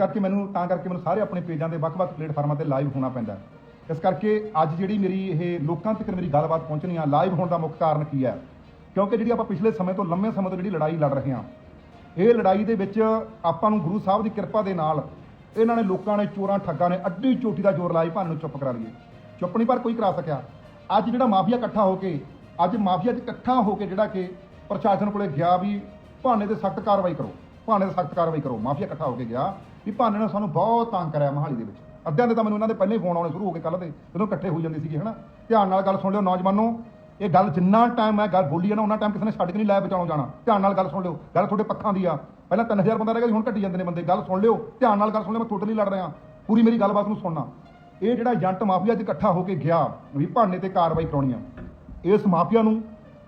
ਕਰਕੇ ਮੈਨੂੰ, ਤਾਂ ਕਰਕੇ ਮੈਨੂੰ ਸਾਰੇ ਆਪਣੇ ਪੇਜਾਂ ਦੇ ਵੱਖ-ਵੱਖ ਪਲੇਟਫਾਰਮਾਂ ਤੇ ਲਾਈਵ ਹੋਣਾ ਪੈਂਦਾ ਇਸ ਕਰਕੇ ਅੱਜ ਜਿਹੜੀ ਮੇਰੀ ਇਹ ਲੋਕਾਂ ਤੱਕ ਮੇਰੀ ਗੱਲਬਾਤ ਪਹੁੰਚਣੀ ਆ ਲਾਈਵ ਹੋਣ ਦਾ ਮੁੱਖ ਕਾਰਨ ਕੀ ਹੈ? ਕਿਉਂਕਿ ਜਿਹੜੀ ਆਪਾਂ ਪਿਛਲੇ ਸਮੇਂ ਤੋਂ, ਲੰਮੇ ਸਮੇਂ ਤੋਂ ਜਿਹੜੀ ਲੜਾਈ ਲੜ ਰਹੇ ਹਾਂ, ਇਹ ਲੜਾਈ ਦੇ ਵਿੱਚ ਆਪਾਂ ਨੂੰ ਗੁਰੂ ਸਾਹਿਬ ਦੀ ਕਿਰਪਾ ਦੇ ਨਾਲ ਇਹਨਾਂ ਨੇ ਲੋਕਾਂ ਨੇ ਚੋਰਾਂ, ਠੱਗਾਂ ਨੇ ਅੱਡੀ ਚੋਟੀ ਦਾ ਜ਼ੋਰ ਲਾਈ ਭੰਨ ਨੂੰ ਚੁੱਪ ਕਰਾ ਲਈਏ। ਚੁੱਪ ਨਹੀਂ, ਪਰ ਕੋਈ ਕਰਾ ਸਕਿਆ। ਅੱਜ ਜਿਹੜਾ ਮਾਫੀਆ ਇਕੱਠਾ ਹੋ ਕੇ, ਅੱਜ ਮਾਫੀਆ 'ਚ ਇਕੱਠਾ ਹੋ ਕੇ ਜਿਹੜਾ ਕਿ ਪ੍ਰਸ਼ਾਸਨ ਕੋਲੇ ਗਿਆ ਵੀ ਭਾਨੇ ਤੇ ਸਖਤ ਕਾਰਵਾਈ ਕਰੋ। ਭਾਨੇ ਤੇ ਸਖਤ ਕਾਰਵਾਈ ਕਰੋ ਮਾਫੀਆ ਇਕੱਠਾ ਹੋ ਕੇ ਗਿਆ ਵੀ ਭਾਨੇ ਨੇ ਸਾਨੂੰ ਬਹੁਤ ਤੰਗ ਕਰਿਆ ਮਹਾਲੀ ਦੇ ਵਿੱਚ। ਅੱਧਿਆਂ ਦੇ ਤਾਂ ਮੈਨੂੰ ਇਹਨਾਂ ਦੇ ਪਹਿਲੇ ਫੋਨ ਆਉਣੇ ਸ਼ੁਰੂ ਹੋ ਗਏ ਕੱਲ ਦੇ ਜਦੋਂ ਇਕੱਠੇ ਹੋਈ ਜਾਂਦੇ ਸੀਗੇ ਹਨਾ? ਧਿਆਨ ਨਾਲ ਗੱਲ ਸੁਣ ਲਿਓ ਨੌਜਵਾਨੋ ਇਹ ਗੱਲ ਜਿੰਨਾ ਟਾਈਮ ਮੈਂ ਗੱਲ ਬੋਲੀ ਹੈ ਨਾ ਉਹਨਾਂ ਟਾਈਮ ਕਿਸੇ ਨੇ ਛੱਡ ਕੇ ਨਹੀਂ ਲਾਇਆ ਬਚਾਉਣ ਜਾਣਾ। ਧਿਆਨ ਨਾਲ ਗੱਲ ਸੁਣ ਲਿਓ ਗੱਲ ਤੁਹਾਡੇ ਪੱਖਾਂ ਦੀ ਆ। ਪਹਿਲਾਂ 3000 ਬੰਦਾ ਰਹਿ ਗਿਆ ਸੀ, ਹੁਣ ਘਟੀ ਜਾਂਦੇ ਨੇ ਬੰਦੇ ਗੱਲ ਸੁਣ ਲਿਓ ਧਿਆਨ ਨਾਲ ਗੱਲ ਸੁਣ ਲਿਓ ਮੈਂ ਟੋਟਲੀ ਲੜ ਰਿਹਾ ਪੂਰੀ ਮੇਰੀ ਗੱਲਬਾਤ ਨੂੰ ਸੁਣਨਾ। ਇਹ ਜਿਹੜਾ ਏਜੰਟ ਮਾਫੀਆ ਅੱਜ ਇਕੱਠਾ ਹੋ ਕੇ ਗਿਆ ਵੀ ਭਾਨੇ ਤੇ ਕਾਰਵਾਈ ਕਰਾਉਣੀ ਆ ਇਸ ਮਾਫੀਆ ਨੂੰ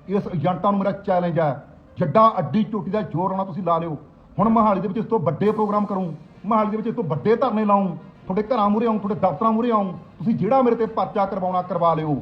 ਇਸ ਏਜੰਟਾਂ ਨੂੰ ਮੇਰਾ ਚੈਲੰਜ ਹੈ ਜੱਡਾ ਅੱਡੀ ਚੋਟੀ ਦਾ ਜ਼ੋਰ ਆਉਣਾ ਤੁਸੀਂ ਲਾ ਲਿਓ। ਹੁਣ ਮਹਾਲੀ ਦੇ ਵਿੱਚ ਇਸ ਤੋਂ ਵੱਡੇ ਪ੍ਰੋਗਰਾਮ ਕਰੂੰ, ਮਹਾਲੀ ਦੇ ਵਿੱਚ ਇਸ ਤੋਂ ਵੱਡੇ ਧਰਨੇ ਲਾਉਂ ਤੁਹਾਡੇ ਘਰਾਂ ਮੂਹਰੇ ਆਉਂ ਤੁਹਾਡੇ ਦਫ਼ਤਰਾਂ ਮੂਹਰੇ ਆਉਂ ਤੁਸੀਂ ਜਿਹੜਾ ਮੇਰੇ ਤੇ ਪਰਚਾ ਕਰਵਾਉਣਾ ਕਰਵਾ ਲਿਓ,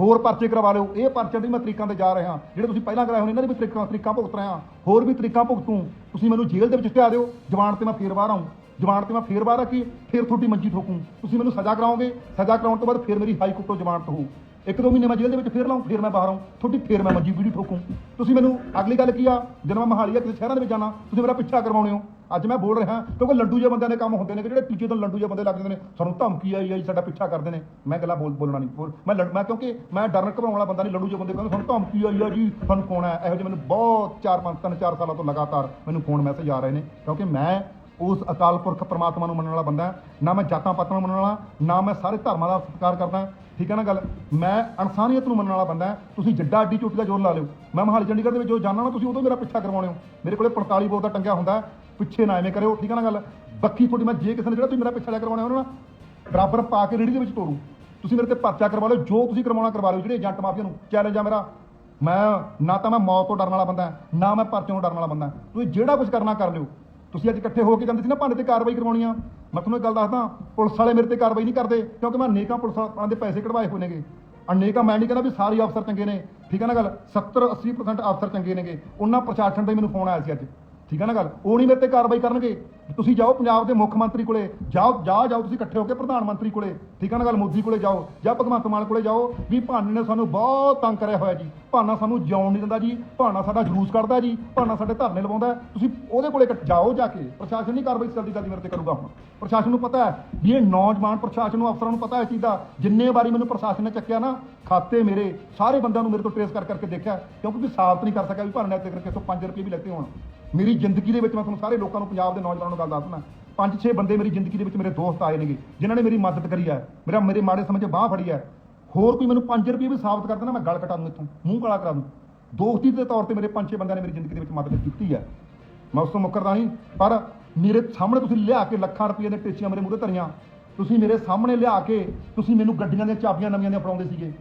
ਹੋਰ ਪਰਚੇ ਕਰਵਾ ਲਿਓ, ਇਹ ਪਰਚਿਆਂ ਦੀ ਮੈਂ ਤਰੀਕਾਂ ਤੇ ਜਾ ਰਿਹਾ, ਜਿਹੜੇ ਤੁਸੀਂ ਪਹਿਲਾਂ ਕਰਾਏ ਹੋਣੇ, ਇਹਨਾਂ ਦੇ ਵੀ ਤਰੀਕਾਂ ਤਰੀਕਾਂ ਭੁਗਤ ਰਿਹਾ, ਹੋਰ ਵੀ ਤਰੀਕਾਂ ਭੁਗਤੂ, ਤੁਸੀਂ ਮੈਨੂੰ ਜੇਲ੍ਹ ਦੇ ਵਿੱਚ ਧਿਆ ਦਿਓ, ਜਵਾਨ ਤੇ ਮੈਂ ਫੇਰ ਬਾਹਰ ਆਉਂ ਜਵਾਨ ਤੇ ਮੈਂ ਫੇਰ ਬਾਹਰ ਆ ਕੀ, ਫੇਰ ਤੁਹਾਡੀ ਮੰਜੀ ਠੋਕੂੰ, ਤੁਸੀਂ ਮੈਨੂੰ ਸਜ਼ਾ ਕਰਾਓਗੇ, ਸਜ਼ਾ ਕਰਾਉਣ ਤੋਂ ਬਾਅਦ ਫੇਰ ਮੇਰੀ ਹਾਈ ਕੋਰਟ ਤੋਂ ਜਵਾਨਤ ਹੋਊ ਇੱਕ ਦੋ ਮਹੀਨੇ ਮੈਂ ਜੇਲ੍ਹ ਦੇ ਵਿੱਚ ਫੇਰ ਲਾਉਂ ਫੇਰ ਮੈਂ ਬਾਹਰ ਆਉਂ ਤੁਹਾਡੀ ਫੇਰ ਮੈਂ ਮੰਜੀ ਵੀਡੀਓ ਠੋਕੂੰ। ਤੁਸੀਂ ਮੈਨੂੰ ਅਗਲੀ ਗੱਲ ਕੀ ਆ? ਜਦੋਂ ਮੈਂ ਮਹਾਲੀ ਆ ਕਿਸੇ ਸ਼ਹਿਰਾਂ ਦੇ ਵਿੱਚ ਜਾਣਾ, ਤੁਸੀਂ ਮੇਰਾ ਪਿੱਛਾ ਕਰਵਾਉਣੇ ਹੋ। ਅੱਜ ਮੈਂ ਬੋਲ ਰਿਹਾ, ਕਿਉਂਕਿ ਲੱਡੂ ਜਿਹੇ ਬੰਦਿਆਂ ਦੇ ਕੰਮ ਹੁੰਦੇ ਨੇ ਕਿ ਜਿਹੜੇ ਤੀਜੇ ਤੋਂ ਲੰਡੂ ਜਿਹੇ ਬੰਦੇ ਲੱਗ ਜਾਂਦੇ ਨੇ। ਸਾਨੂੰ ਧਮਕੀ ਆਈ ਆਈ, ਸਾਡਾ ਪਿੱਛਾ ਕਰਦੇ ਨੇ। ਮੈਂ ਗੱਲਾਂ ਬੋਲ ਬੋਲਣਾ ਨਹੀਂ। ਬੋਲ- ਮੈਂ ਲੜ- ਮੈਂ ਕਿਉਂਕਿ ਮੈਂ ਡਰਨ ਘਬਰਾਉਣ ਵਾਲਾ ਬੰਦਾ ਨਹੀਂ, ਲੰਡੂ ਜਿਹੇ ਬੰਦੇ ਕਹਿੰਦੇ, ਸਾਨੂੰ ਧਮਕੀ ਆਈ ਆ ਜੀ, ਸਾਨੂੰ ਕੌਣ ਹੈ? ਇਹੋ ਜਿਹੇ ਮੈਨੂੰ ਬਹੁਤ ਚਾਰ ਪੰਜ, ਤਿੰਨ, ਚਾਰ ਸਾਲਾਂ ਤੋਂ ਲਗਾਤਾਰ ਮੈਨੂੰ ਫੋਨ ਮੈਸੇਜ ਆ ਰਹੇ ਨੇ। ਕਿਉਂਕਿ ਮੈਂ ਉਸ ਅਕਾਲ ਪੁਰਖ ਪ੍ਰਮਾਤਮਾ ਨੂੰ ਮੰਨਣ ਵਾਲਾ ਬੰਦਾ ਨਾ ਮੈਂ ਜਾਤਾਂ ਪਾਤਾਂ ਨੂੰ ਮੰਨਣ ਵਾਲਾ, ਨਾ ਮੈਂ ਸਾਰੇ ਧਰਮਾਂ ਦਾ ਸਤਿਕਾਰ ਕਰਦਾ ਠੀਕ ਹੈ ਨਾ ਗੱਲ? ਮੈਂ ਇਨਸਾਨੀਅਤ ਨੂੰ ਮੰਨਣ ਵਾਲਾ ਬੰਦਾ ਤੁਸੀਂ ਜੱਡਾ ਅੱਡੀ ਚੋਟੀ ਦਾ ਜ਼ੋਰ ਲਾ ਲਿਓ। ਮੈਂ ਮਹਾਲੀ ਚੰਡੀਗੜ੍ਹ ਦੇ ਵਿੱਚ ਜੋ ਜਾਣਾ ਨਾ ਤੁਸੀਂ ਉਦੋਂ ਮੇਰਾ ਪਿੱਛਾ ਕਰਵਾਉਣੇ ਹੋ। ਮੇਰੇ ਕੋਲੇ 45 ਬੋਰ ਦਾ ਟੰਗਿਆ ਹੁੰਦਾ ਪਿੱਛੇ ਨਾ ਐਵੇਂ ਕਰਿਓ, ਠੀਕ ਹੈ ਨਾ ਗੱਲ? ਬੱਕੀ ਤੁਹਾਡੀ ਮੈਂ ਜੇ ਕਿਸੇ ਨੇ ਜਿਹੜਾ ਤੁਸੀਂ ਮੇਰਾ ਪਿੱਛਾ ਲਿਆ ਕਰਵਾਉਣਾ ਉਹਨਾਂ ਨਾਲ, ਬਰਾਬਰ ਪਾ ਕੇ ਰੇੜੀ ਦੇ ਵਿੱਚ ਤੋੜੂ। ਤੁਸੀਂ ਮੇਰੇ ਤੇ ਪਰਚਾ ਕਰਵਾ ਲਿਓ, ਜੋ ਤੁਸੀਂ ਕਰਵਾਉਣਾ ਕਰਵਾ ਲਿਓ, ਜਿਹੜੇ ਏਜੰਟ ਮਾਫੀਆ ਨੂੰ। ਚੈਲੰਜ ਆ ਮੇਰਾ। ਮੈਂ ਨਾ ਤਾਂ ਮੈਂ ਮੌਤ ਤੋਂ ਡਰਨ ਵਾਲਾ ਬੰਦਾ ਨਾ ਮੈਂ ਪਰਚੇ ਤੋਂ ਡਰਨ ਵਾਲਾ ਬੰਦਾ ਤੁਸੀਂ ਜਿਹੜਾ ਕੁਝ ਕਰਨਾ ਕਰ ਲਿਓ। ਤੁਸੀਂ ਅੱਜ ਇਕੱਠੇ ਹੋ ਕੇ ਜਾਂਦੇ ਸੀ ਨਾ ਭਾਂਡੇ ਤੇ ਕਾਰਵਾਈ ਕਰਵਾਉਣੀ ਆ ਮੈਂ ਤੁਹਾਨੂੰ ਇੱਕ ਗੱਲ ਦੱਸਦਾ, ਪੁਲਿਸ ਵਾਲੇ ਮੇਰੇ ਤੇ ਕਾਰਵਾਈ ਨਹੀਂ ਕਰਦੇ, ਕਿਉਂਕਿ ਮੈਂ ਅਨੇਕਾਂ ਪੁਲਿਸ ਵਾਲਿਆਂ ਦੇ ਪੈਸੇ ਕਢਵਾਏ ਹੋਏ ਨੇਗੇ। ਅਨੇਕਾਂ, ਮੈਂ ਨਹੀਂ ਕਹਿੰਦਾ ਵੀ ਸਾਰੇ ਅਫਸਰ ਚੰਗੇ ਨੇ, ਠੀਕ ਹੈ ਨਾ ਗੱਲ? 70 80% ਅਫਸਰ ਚੰਗੇ ਨੇਗੇ। ਉਹਨਾਂ ਪ੍ਰਸ਼ਾਸਨ ਦਾ ਮੈਨੂੰ ਫੋਨ ਆਇਆ ਸੀ ਅੱਜ। ਠੀਕ ਹੈ ਨਾ ਗੱਲ? ਉਹ ਨਹੀਂ ਮੇਰੇ ਤੇ ਕਾਰਵਾਈ ਕਰਨਗੇ। ਤੁਸੀਂ ਜਾਓ ਪੰਜਾਬ ਦੇ ਮੁੱਖ ਮੰਤਰੀ ਕੋਲੇ, ਜਾਓ, ਜਾ, ਜਾਓ ਤੁਸੀਂ ਇਕੱਠੇ ਹੋ ਕੇ ਪ੍ਰਧਾਨ ਮੰਤਰੀ ਕੋਲੇ, ਠੀਕ ਹੈ ਨਾ ਗੱਲ? ਮੋਦੀ ਕੋਲੇ ਜਾਓ ਜਾਂ ਭਗਵੰਤ ਮਾਨ ਕੋਲੇ ਜਾਓ ਵੀ ਭਾਨੇ ਨੇ ਸਾਨੂੰ ਬਹੁਤ ਤੰਗ ਕਰਿਆ ਹੋਇਆ ਜੀ। ਭਾਨਾ ਸਾਨੂੰ ਜਿਉਣ ਨਹੀਂ ਦਿੰਦਾ ਜੀ, ਭਾਨਾ ਸਾਡਾ ਜਲੂਸ ਕੱਢਦਾ ਜੀ, ਭਾਨਾ ਸਾਡੇ ਧਰਨੇ ਲਵਾਉਂਦਾ। ਤੁਸੀਂ ਉਹਦੇ ਕੋਲੇ ਕ- ਜਾਓ ਜਾ ਕੇ। ਪ੍ਰਸ਼ਾਸਨ ਨਹੀਂ ਕਾਰਵਾਈ ਜਲਦੀ ਜਲਦੀ ਮੇਰੇ ਤੇ ਕਰੂਗਾ ਹੁਣ। ਪ੍ਰਸ਼ਾਸਨ ਨੂੰ ਪਤਾ ਹੈ ਵੀ ਇਹ ਨੌਜਵਾਨ ਪ੍ਰਸ਼ਾਸਨ ਨੂੰ, ਅਫਸਰਾਂ ਨੂੰ ਪਤਾ ਹੈ ਇਸ ਚੀਜ਼ ਦਾ। ਜਿੰਨੇ ਵਾਰੀ ਮੈਨੂੰ ਪ੍ਰਸ਼ਾਸਨ ਨੇ ਚੱਕਿਆ ਨਾ, ਖਾਤੇ ਮੇਰੇ, ਸਾਰੇ ਬੰਦਿਆਂ ਨੂੰ ਮੇਰੇ ਤੋਂ ਟ੍ਰੇਸ ਕਰ ਕਰਕੇ ਦੇਖਿਆ। ਕਿਉਂਕਿ ਵੀ ਸਾਬਤ ਨਹੀਂ ਕਰ ਸਕਿਆ ਵੀ ਭਾਨੇ ਤੇ ਕਰਕੇ 5 ਰੁਪਏ ਵੀ ਲੈਤੇ ਹੋਣ। ਮੇਰੀ ਜ਼ਿੰਦਗੀ ਦੇ ਵਿੱਚ ਮੈਂ ਤੁਹਾਨੂੰ ਸਾਰੇ ਲੋਕਾਂ ਨੂੰ, ਪੰਜਾਬ ਦੇ ਨੌਜਵਾਨਾਂ ਨੂੰ ਗੱਲ ਦੱਸਣਾ ਪੰਜ ਛੇ ਬੰਦੇ ਮੇਰੀ ਜ਼ਿੰਦਗੀ ਦੇ ਵਿੱਚ ਮੇਰੇ ਦੋਸਤ ਆਏ ਨੇਗੇ, ਜਿਨ੍ਹਾਂ ਨੇ ਮੇਰੀ ਮਦਦ ਕਰੀ ਹੈ। ਮੇਰਾ, ਮੇਰੇ ਮਾੜੇ ਸਮੇਂ 'ਚ ਬਾਹ ਫੜੀ ਹੈ। ਹੋਰ ਕੋਈ ਮੈਨੂੰ 5 ਰੁਪਏ ਵੀ ਸਾਬਤ ਕਰ ਦੇਣਾ, ਮੈਂ ਗਲ ਕਟਾ ਦੂੰ ਇੱਥੋਂ, ਮੂੰਹ ਕਾਲਾ ਕਰਾ ਦੂੰ। ਦੋਸਤੀ ਦੇ ਤੌਰ ਤੇ ਮੇਰੇ ਪੰਜ ਛੇ ਬੰਦਿਆਂ ਨੇ ਮੇਰੀ ਜ਼ਿੰਦਗੀ ਦੇ ਵਿੱਚ ਮਦਦ ਕੀਤੀ ਹੈ। ਮੈਂ ਉਸ ਤੋਂ ਮੁੱਕਰਦਾ ਨਹੀਂ, ਪਰ ਮੇਰੇ ਸਾਹਮਣੇ ਤੁਸੀਂ ਲਿਆ ਕੇ ਲੱਖਾਂ ਰੁਪਏ ਦੇ ਟੇਚੀਆਂ ਮੇਰੇ ਮੂਹਰੇ ਧਰੀਆਂ। ਤੁਸੀਂ ਮੇਰੇ ਸਾਹਮਣੇ ਲਿਆ ਕੇ ਤੁਸੀਂ ਮੈਨੂੰ ਗੱਡੀਆਂ ਦੀਆਂ ਚਾਬੀਆਂ ਨਵੀਆਂ ਦੀਆਂ ਫੜਾਉਂਦੇ ਸੀਗੇ।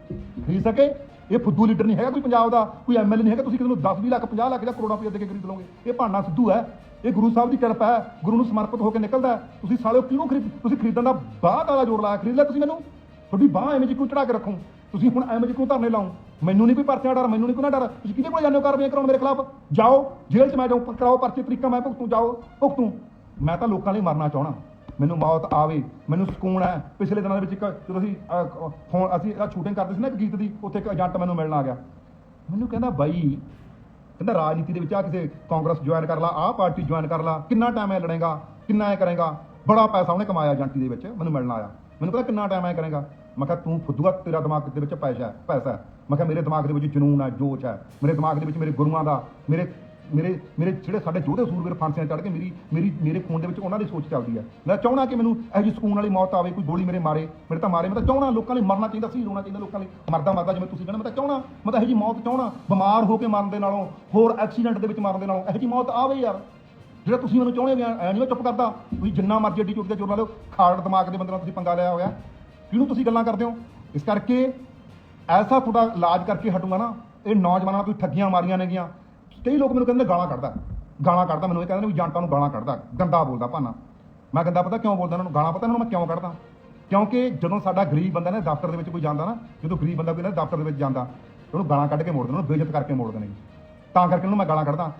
ਖਰੀਦ ਸਕੇ? ਇਹ ਫੁੱਦੂ ਲੀਡਰ ਨਹੀਂ ਹੈਗਾ ਕੋਈ ਪੰਜਾਬ ਦਾ, ਕੋਈ ਐਮਐਲਏ ਨਹੀਂ ਹੈਗਾ। ਤੁਸੀਂ ਕਿਸੇ ਨੂੰ 10 20 ਲੱਖ 50 ਲੱਖ ਜਾਂ ਕਰੋੜਾਂ ਰੁਪਏ ਦੇ ਕੇ ਖਰੀਦ ਲਓਗੇ। ਇਹ ਭਾਨਾ ਸਿੱਧੂ ਹੈ। ਇਹ ਗੁਰੂ ਸਾਹਿਬ ਦੀ ਕਿਰਪਾ ਹੈ। ਗੁਰੂ ਨੂੰ ਸਮਰਪਿਤ ਹੋ ਕੇ ਨਿਕਲਦਾ ਤੁਸੀਂ ਸਾਲਿਓ ਕਿਉਂ ਖਰੀਦ, ਤੁਸੀਂ ਖਰੀਦਣ ਦਾ ਬਾਅਦ ਵਾਲਾ ਜੋਰ ਲਾਇਆ? ਖਰੀਦ ਲਿਆ ਤੁਸੀਂ ਮੈਨੂੰ? ਤੁਹਾਡੀ ਬਾਹ ਐਵੇਂ ਜੀ ਕੋਈ ਚੜਾ ਕੇ ਰੱਖੋ? ਤੁਸੀਂ ਹੁਣ ਐਵੇਂ ਜੀ ਕੋਈ ਧਰਨੇ ਲਾਓ? ਮੈਨੂੰ ਨਹੀਂ ਕੋਈ ਪਰਚਾ ਡਰ, ਮੈਨੂੰ ਨਹੀਂ ਕੋਈ ਨਾ ਡਰ। ਤੁਸੀਂ ਕਿਹਦੇ ਕੋਲ ਜਾਂਦੇ ਹੋ? ਕਾਰਵਾਈਆਂ ਕਰਾਉਣ ਮੇਰੇ ਖਿਲਾਫ? ਜਾਓ, ਜੇਲ੍ਹ 'ਚ ਮੈਂ ਜਾਊਂ, ਕਰਾਓ ਪਰਚੇ, ਤਰੀਕਾ ਮੈਂ ਭੁਗਤੂ, ਜਾਓ, ਭੁਗਤੂ। ਮੈਂ ਤਾਂ ਲੋਕਾਂ ਲਈ ਮਰਨਾ ਚਾਹਣਾ ਮੈਨੂੰ ਮੌਤ ਆਵੇ ਮੈਨੂੰ ਸਕੂਨ ਹੈ। ਪਿਛਲੇ ਦਿਨਾਂ ਦੇ ਵਿੱਚ ਇੱਕ, ਜਦੋਂ ਅਸੀਂ ਫੋਨ ਅਸੀਂ ਸ਼ੂਟਿੰਗ ਕਰਦੇ ਸੀ ਨਾ ਇੱਕ ਗੀਤ ਦੀ, ਉੱਥੇ ਇੱਕ ਏਜੰਟ ਮੈਨੂੰ ਮਿਲਣ ਆ ਗਿਆ। ਮੈਨੂੰ ਕਹਿੰਦਾ, ਬਾਈ, ਕਹਿੰਦਾ ਰਾਜਨੀਤੀ ਦੇ ਵਿੱਚ ਆ ਕਿਸੇ ਕਾਂਗਰਸ ਜੁਆਇਨ ਕਰ ਲਾ, ਆਹ ਪਾਰਟੀ ਜੁਆਇਨ ਕਰ ਲਾ, ਕਿੰਨਾ ਟਾਈਮ ਐ ਲੜੇਗਾ, ਕਿੰਨਾ ਐ ਕਰੇਗਾ? ਬੜਾ ਪੈਸਾ ਉਹਨੇ ਕਮਾਇਆ ਏਜੰਟੀ ਦੇ ਵਿੱਚ, ਮੈਨੂੰ ਮਿਲਣ ਆਇਆ। ਮੈਨੂੰ ਕਹਿੰਦਾ, ਕਿੰਨਾ ਟਾਈਮ ਐ ਕਰੇਗਾ? ਮੈਂ ਕਿਹਾ, ਤੂੰ ਫੁੱਦੂਆ ਤੇਰਾ ਦਿਮਾਗ ਦੇ ਵਿੱਚ ਪੈਸਾ ਪੈਸਾ ਮੈਂ ਕਿਹਾ, ਮੇਰੇ ਦਿਮਾਗ ਦੇ ਵਿੱਚ ਜਨੂਨ ਹੈ, ਜੋਸ਼ ਹੈ। ਮੇਰੇ ਦਿਮਾਗ ਦੇ ਵਿੱਚ ਮੇਰੇ ਗੁਰੂਆਂ ਦਾ, ਮੇਰੇ ਮੇਰੇ ਮੇਰੇ ਜਿਹੜੇ ਸਾਡੇ ਯੋਧੇ ਸੂਰਵੀਰ ਫਾਂਸੀਆਂ ਚੜ੍ਹ ਕੇ ਮੇਰੀ ਮੇਰੀ, ਮੇਰੇ ਖੂਨ ਦੇ ਵਿੱਚ ਉਹਨਾਂ ਦੀ ਸੋਚ ਚੱਲਦੀ ਹੈ ਮੈਂ ਚਾਹਣਾ ਕਿ ਮੈਨੂੰ ਇਹੋ ਜਿਹੀ ਸਕੂਨ ਵਾਲੀ ਮੌਤ ਆਵੇ, ਕੋਈ ਗੋਲੀ ਮੇਰੇ ਮਾਰੇ, ਮੇਰੇ ਤਾਂ ਮਾਰੇ। ਮੈਂ ਤਾਂ ਚਾਹਣਾ ਲੋਕਾਂ ਲਈ ਮਰਨਾ ਚਾਹੀਦਾ ਸੀ, ਰੋਣਾ ਚਾਹੀਦਾ ਲੋਕਾਂ ਲਈ। ਮਰਦਾ ਮਰਦਾ ਜਿਵੇਂ ਤੁਸੀਂ ਕਹਿੰਦੇ, ਮੈਂ ਤਾਂ ਚਾਹਣਾ ਮੈਂ ਤਾਂ ਇਹੋ ਜਿਹੀ ਮੌਤ ਚਾਹਣਾ ਬਿਮਾਰ ਹੋ ਕੇ ਮਰਨ ਦੇ ਨਾਲੋਂ, ਹੋਰ ਐਕਸੀਡੈਂਟ ਦੇ ਵਿੱਚ ਮਰਨ ਦੇ ਨਾਲੋਂ ਇਹੋ ਜਿਹੀ ਮੌਤ ਆਵੇ ਯਾਰ। ਜਿਹੜਾ ਤੁਸੀਂ ਮੈਨੂੰ ਚਾਹੁੰਦੇ ਹੋ ਐ ਨਹੀਂ ਮੈਂ ਚੁੱਪ ਕਰਦਾ। ਤੁਸੀਂ ਜਿੰਨਾ ਮਰਜ਼ੀ ਅੱਡੀ ਚੁੱਕ ਕੇ ਜੋਰ ਲਾ ਲਿਓ ਖਾੜ ਦਿਮਾਗ ਦੇ ਬੰਦੇ ਨਾਲ ਤੁਸੀਂ ਪੰਗਾ ਲਿਆ ਹੋਇਆ। ਕਿਹਨੂੰ ਤੁਸੀਂ ਗੱਲਾਂ ਕਰਦੇ ਹੋ? ਇਸ ਕਰਕੇ ਐਸਾ ਤੁਹਾਡਾ ਇਲਾਜ ਕਰਕੇ ਹਟੂਗਾ ਨਾ, ਇਹ ਨੌਜਵਾਨਾਂ ਨਾਲ ਤੁਸੀਂ ਠੱਗੀਆਂ ਮਾਰੀਆਂ ਨੇਗੀਆਂ। ਕਈ ਲੋਕ ਮੈਨੂੰ ਕਹਿੰਦੇ ਗਾਲਾਂ ਕੱਢਦਾ। ਗਾਲਾਂ ਕੱਢਦਾ ਮੈਨੂੰ, ਇਹ ਕਹਿੰਦੇ ਨੇ ਵੀ ਜੰਟਾਂ ਨੂੰ ਗਾਲਾਂ ਕੱਢਦਾ। ਗੰਦਾ ਬੋਲਦਾ ਭਾਨਾ। ਮੈਂ ਗੰਦਾ ਪਤਾ ਕਿਉਂ ਬੋਲਦਾ ਉਹਨਾਂ ਨੂੰ? ਗਾਲਾਂ ਪਤਾ ਉਹਨਾਂ ਨੂੰ ਮੈਂ ਕਿਉਂ ਕੱਢਦਾ? ਕਿਉਂਕਿ ਜਦੋਂ ਸਾਡਾ ਗਰੀਬ ਬੰਦਾ ਨਾ ਦਫ਼ਤਰ ਦੇ ਵਿੱਚ ਕੋਈ ਜਾਂਦਾ ਨਾ, ਜਦੋਂ ਗਰੀਬ ਬੰਦਾ ਕੋਈ ਨਾ ਦਫ਼ਤਰ ਦੇ ਵਿੱਚ ਜਾਂਦਾ, ਉਹਨੂੰ ਗਾਲਾਂ ਕੱਢ ਕੇ ਮੋੜਦੇ ਨੇ, ਉਹਨੂੰ ਬੇਇੱਜ਼ਤ ਕਰਕੇ ਮੋੜਦੇ ਨੇ। ਤਾਂ ਕਰਕੇ ਉਹਨੂੰ ਮੈਂ ਗਾਲਾਂ ਕੱਢਦਾ।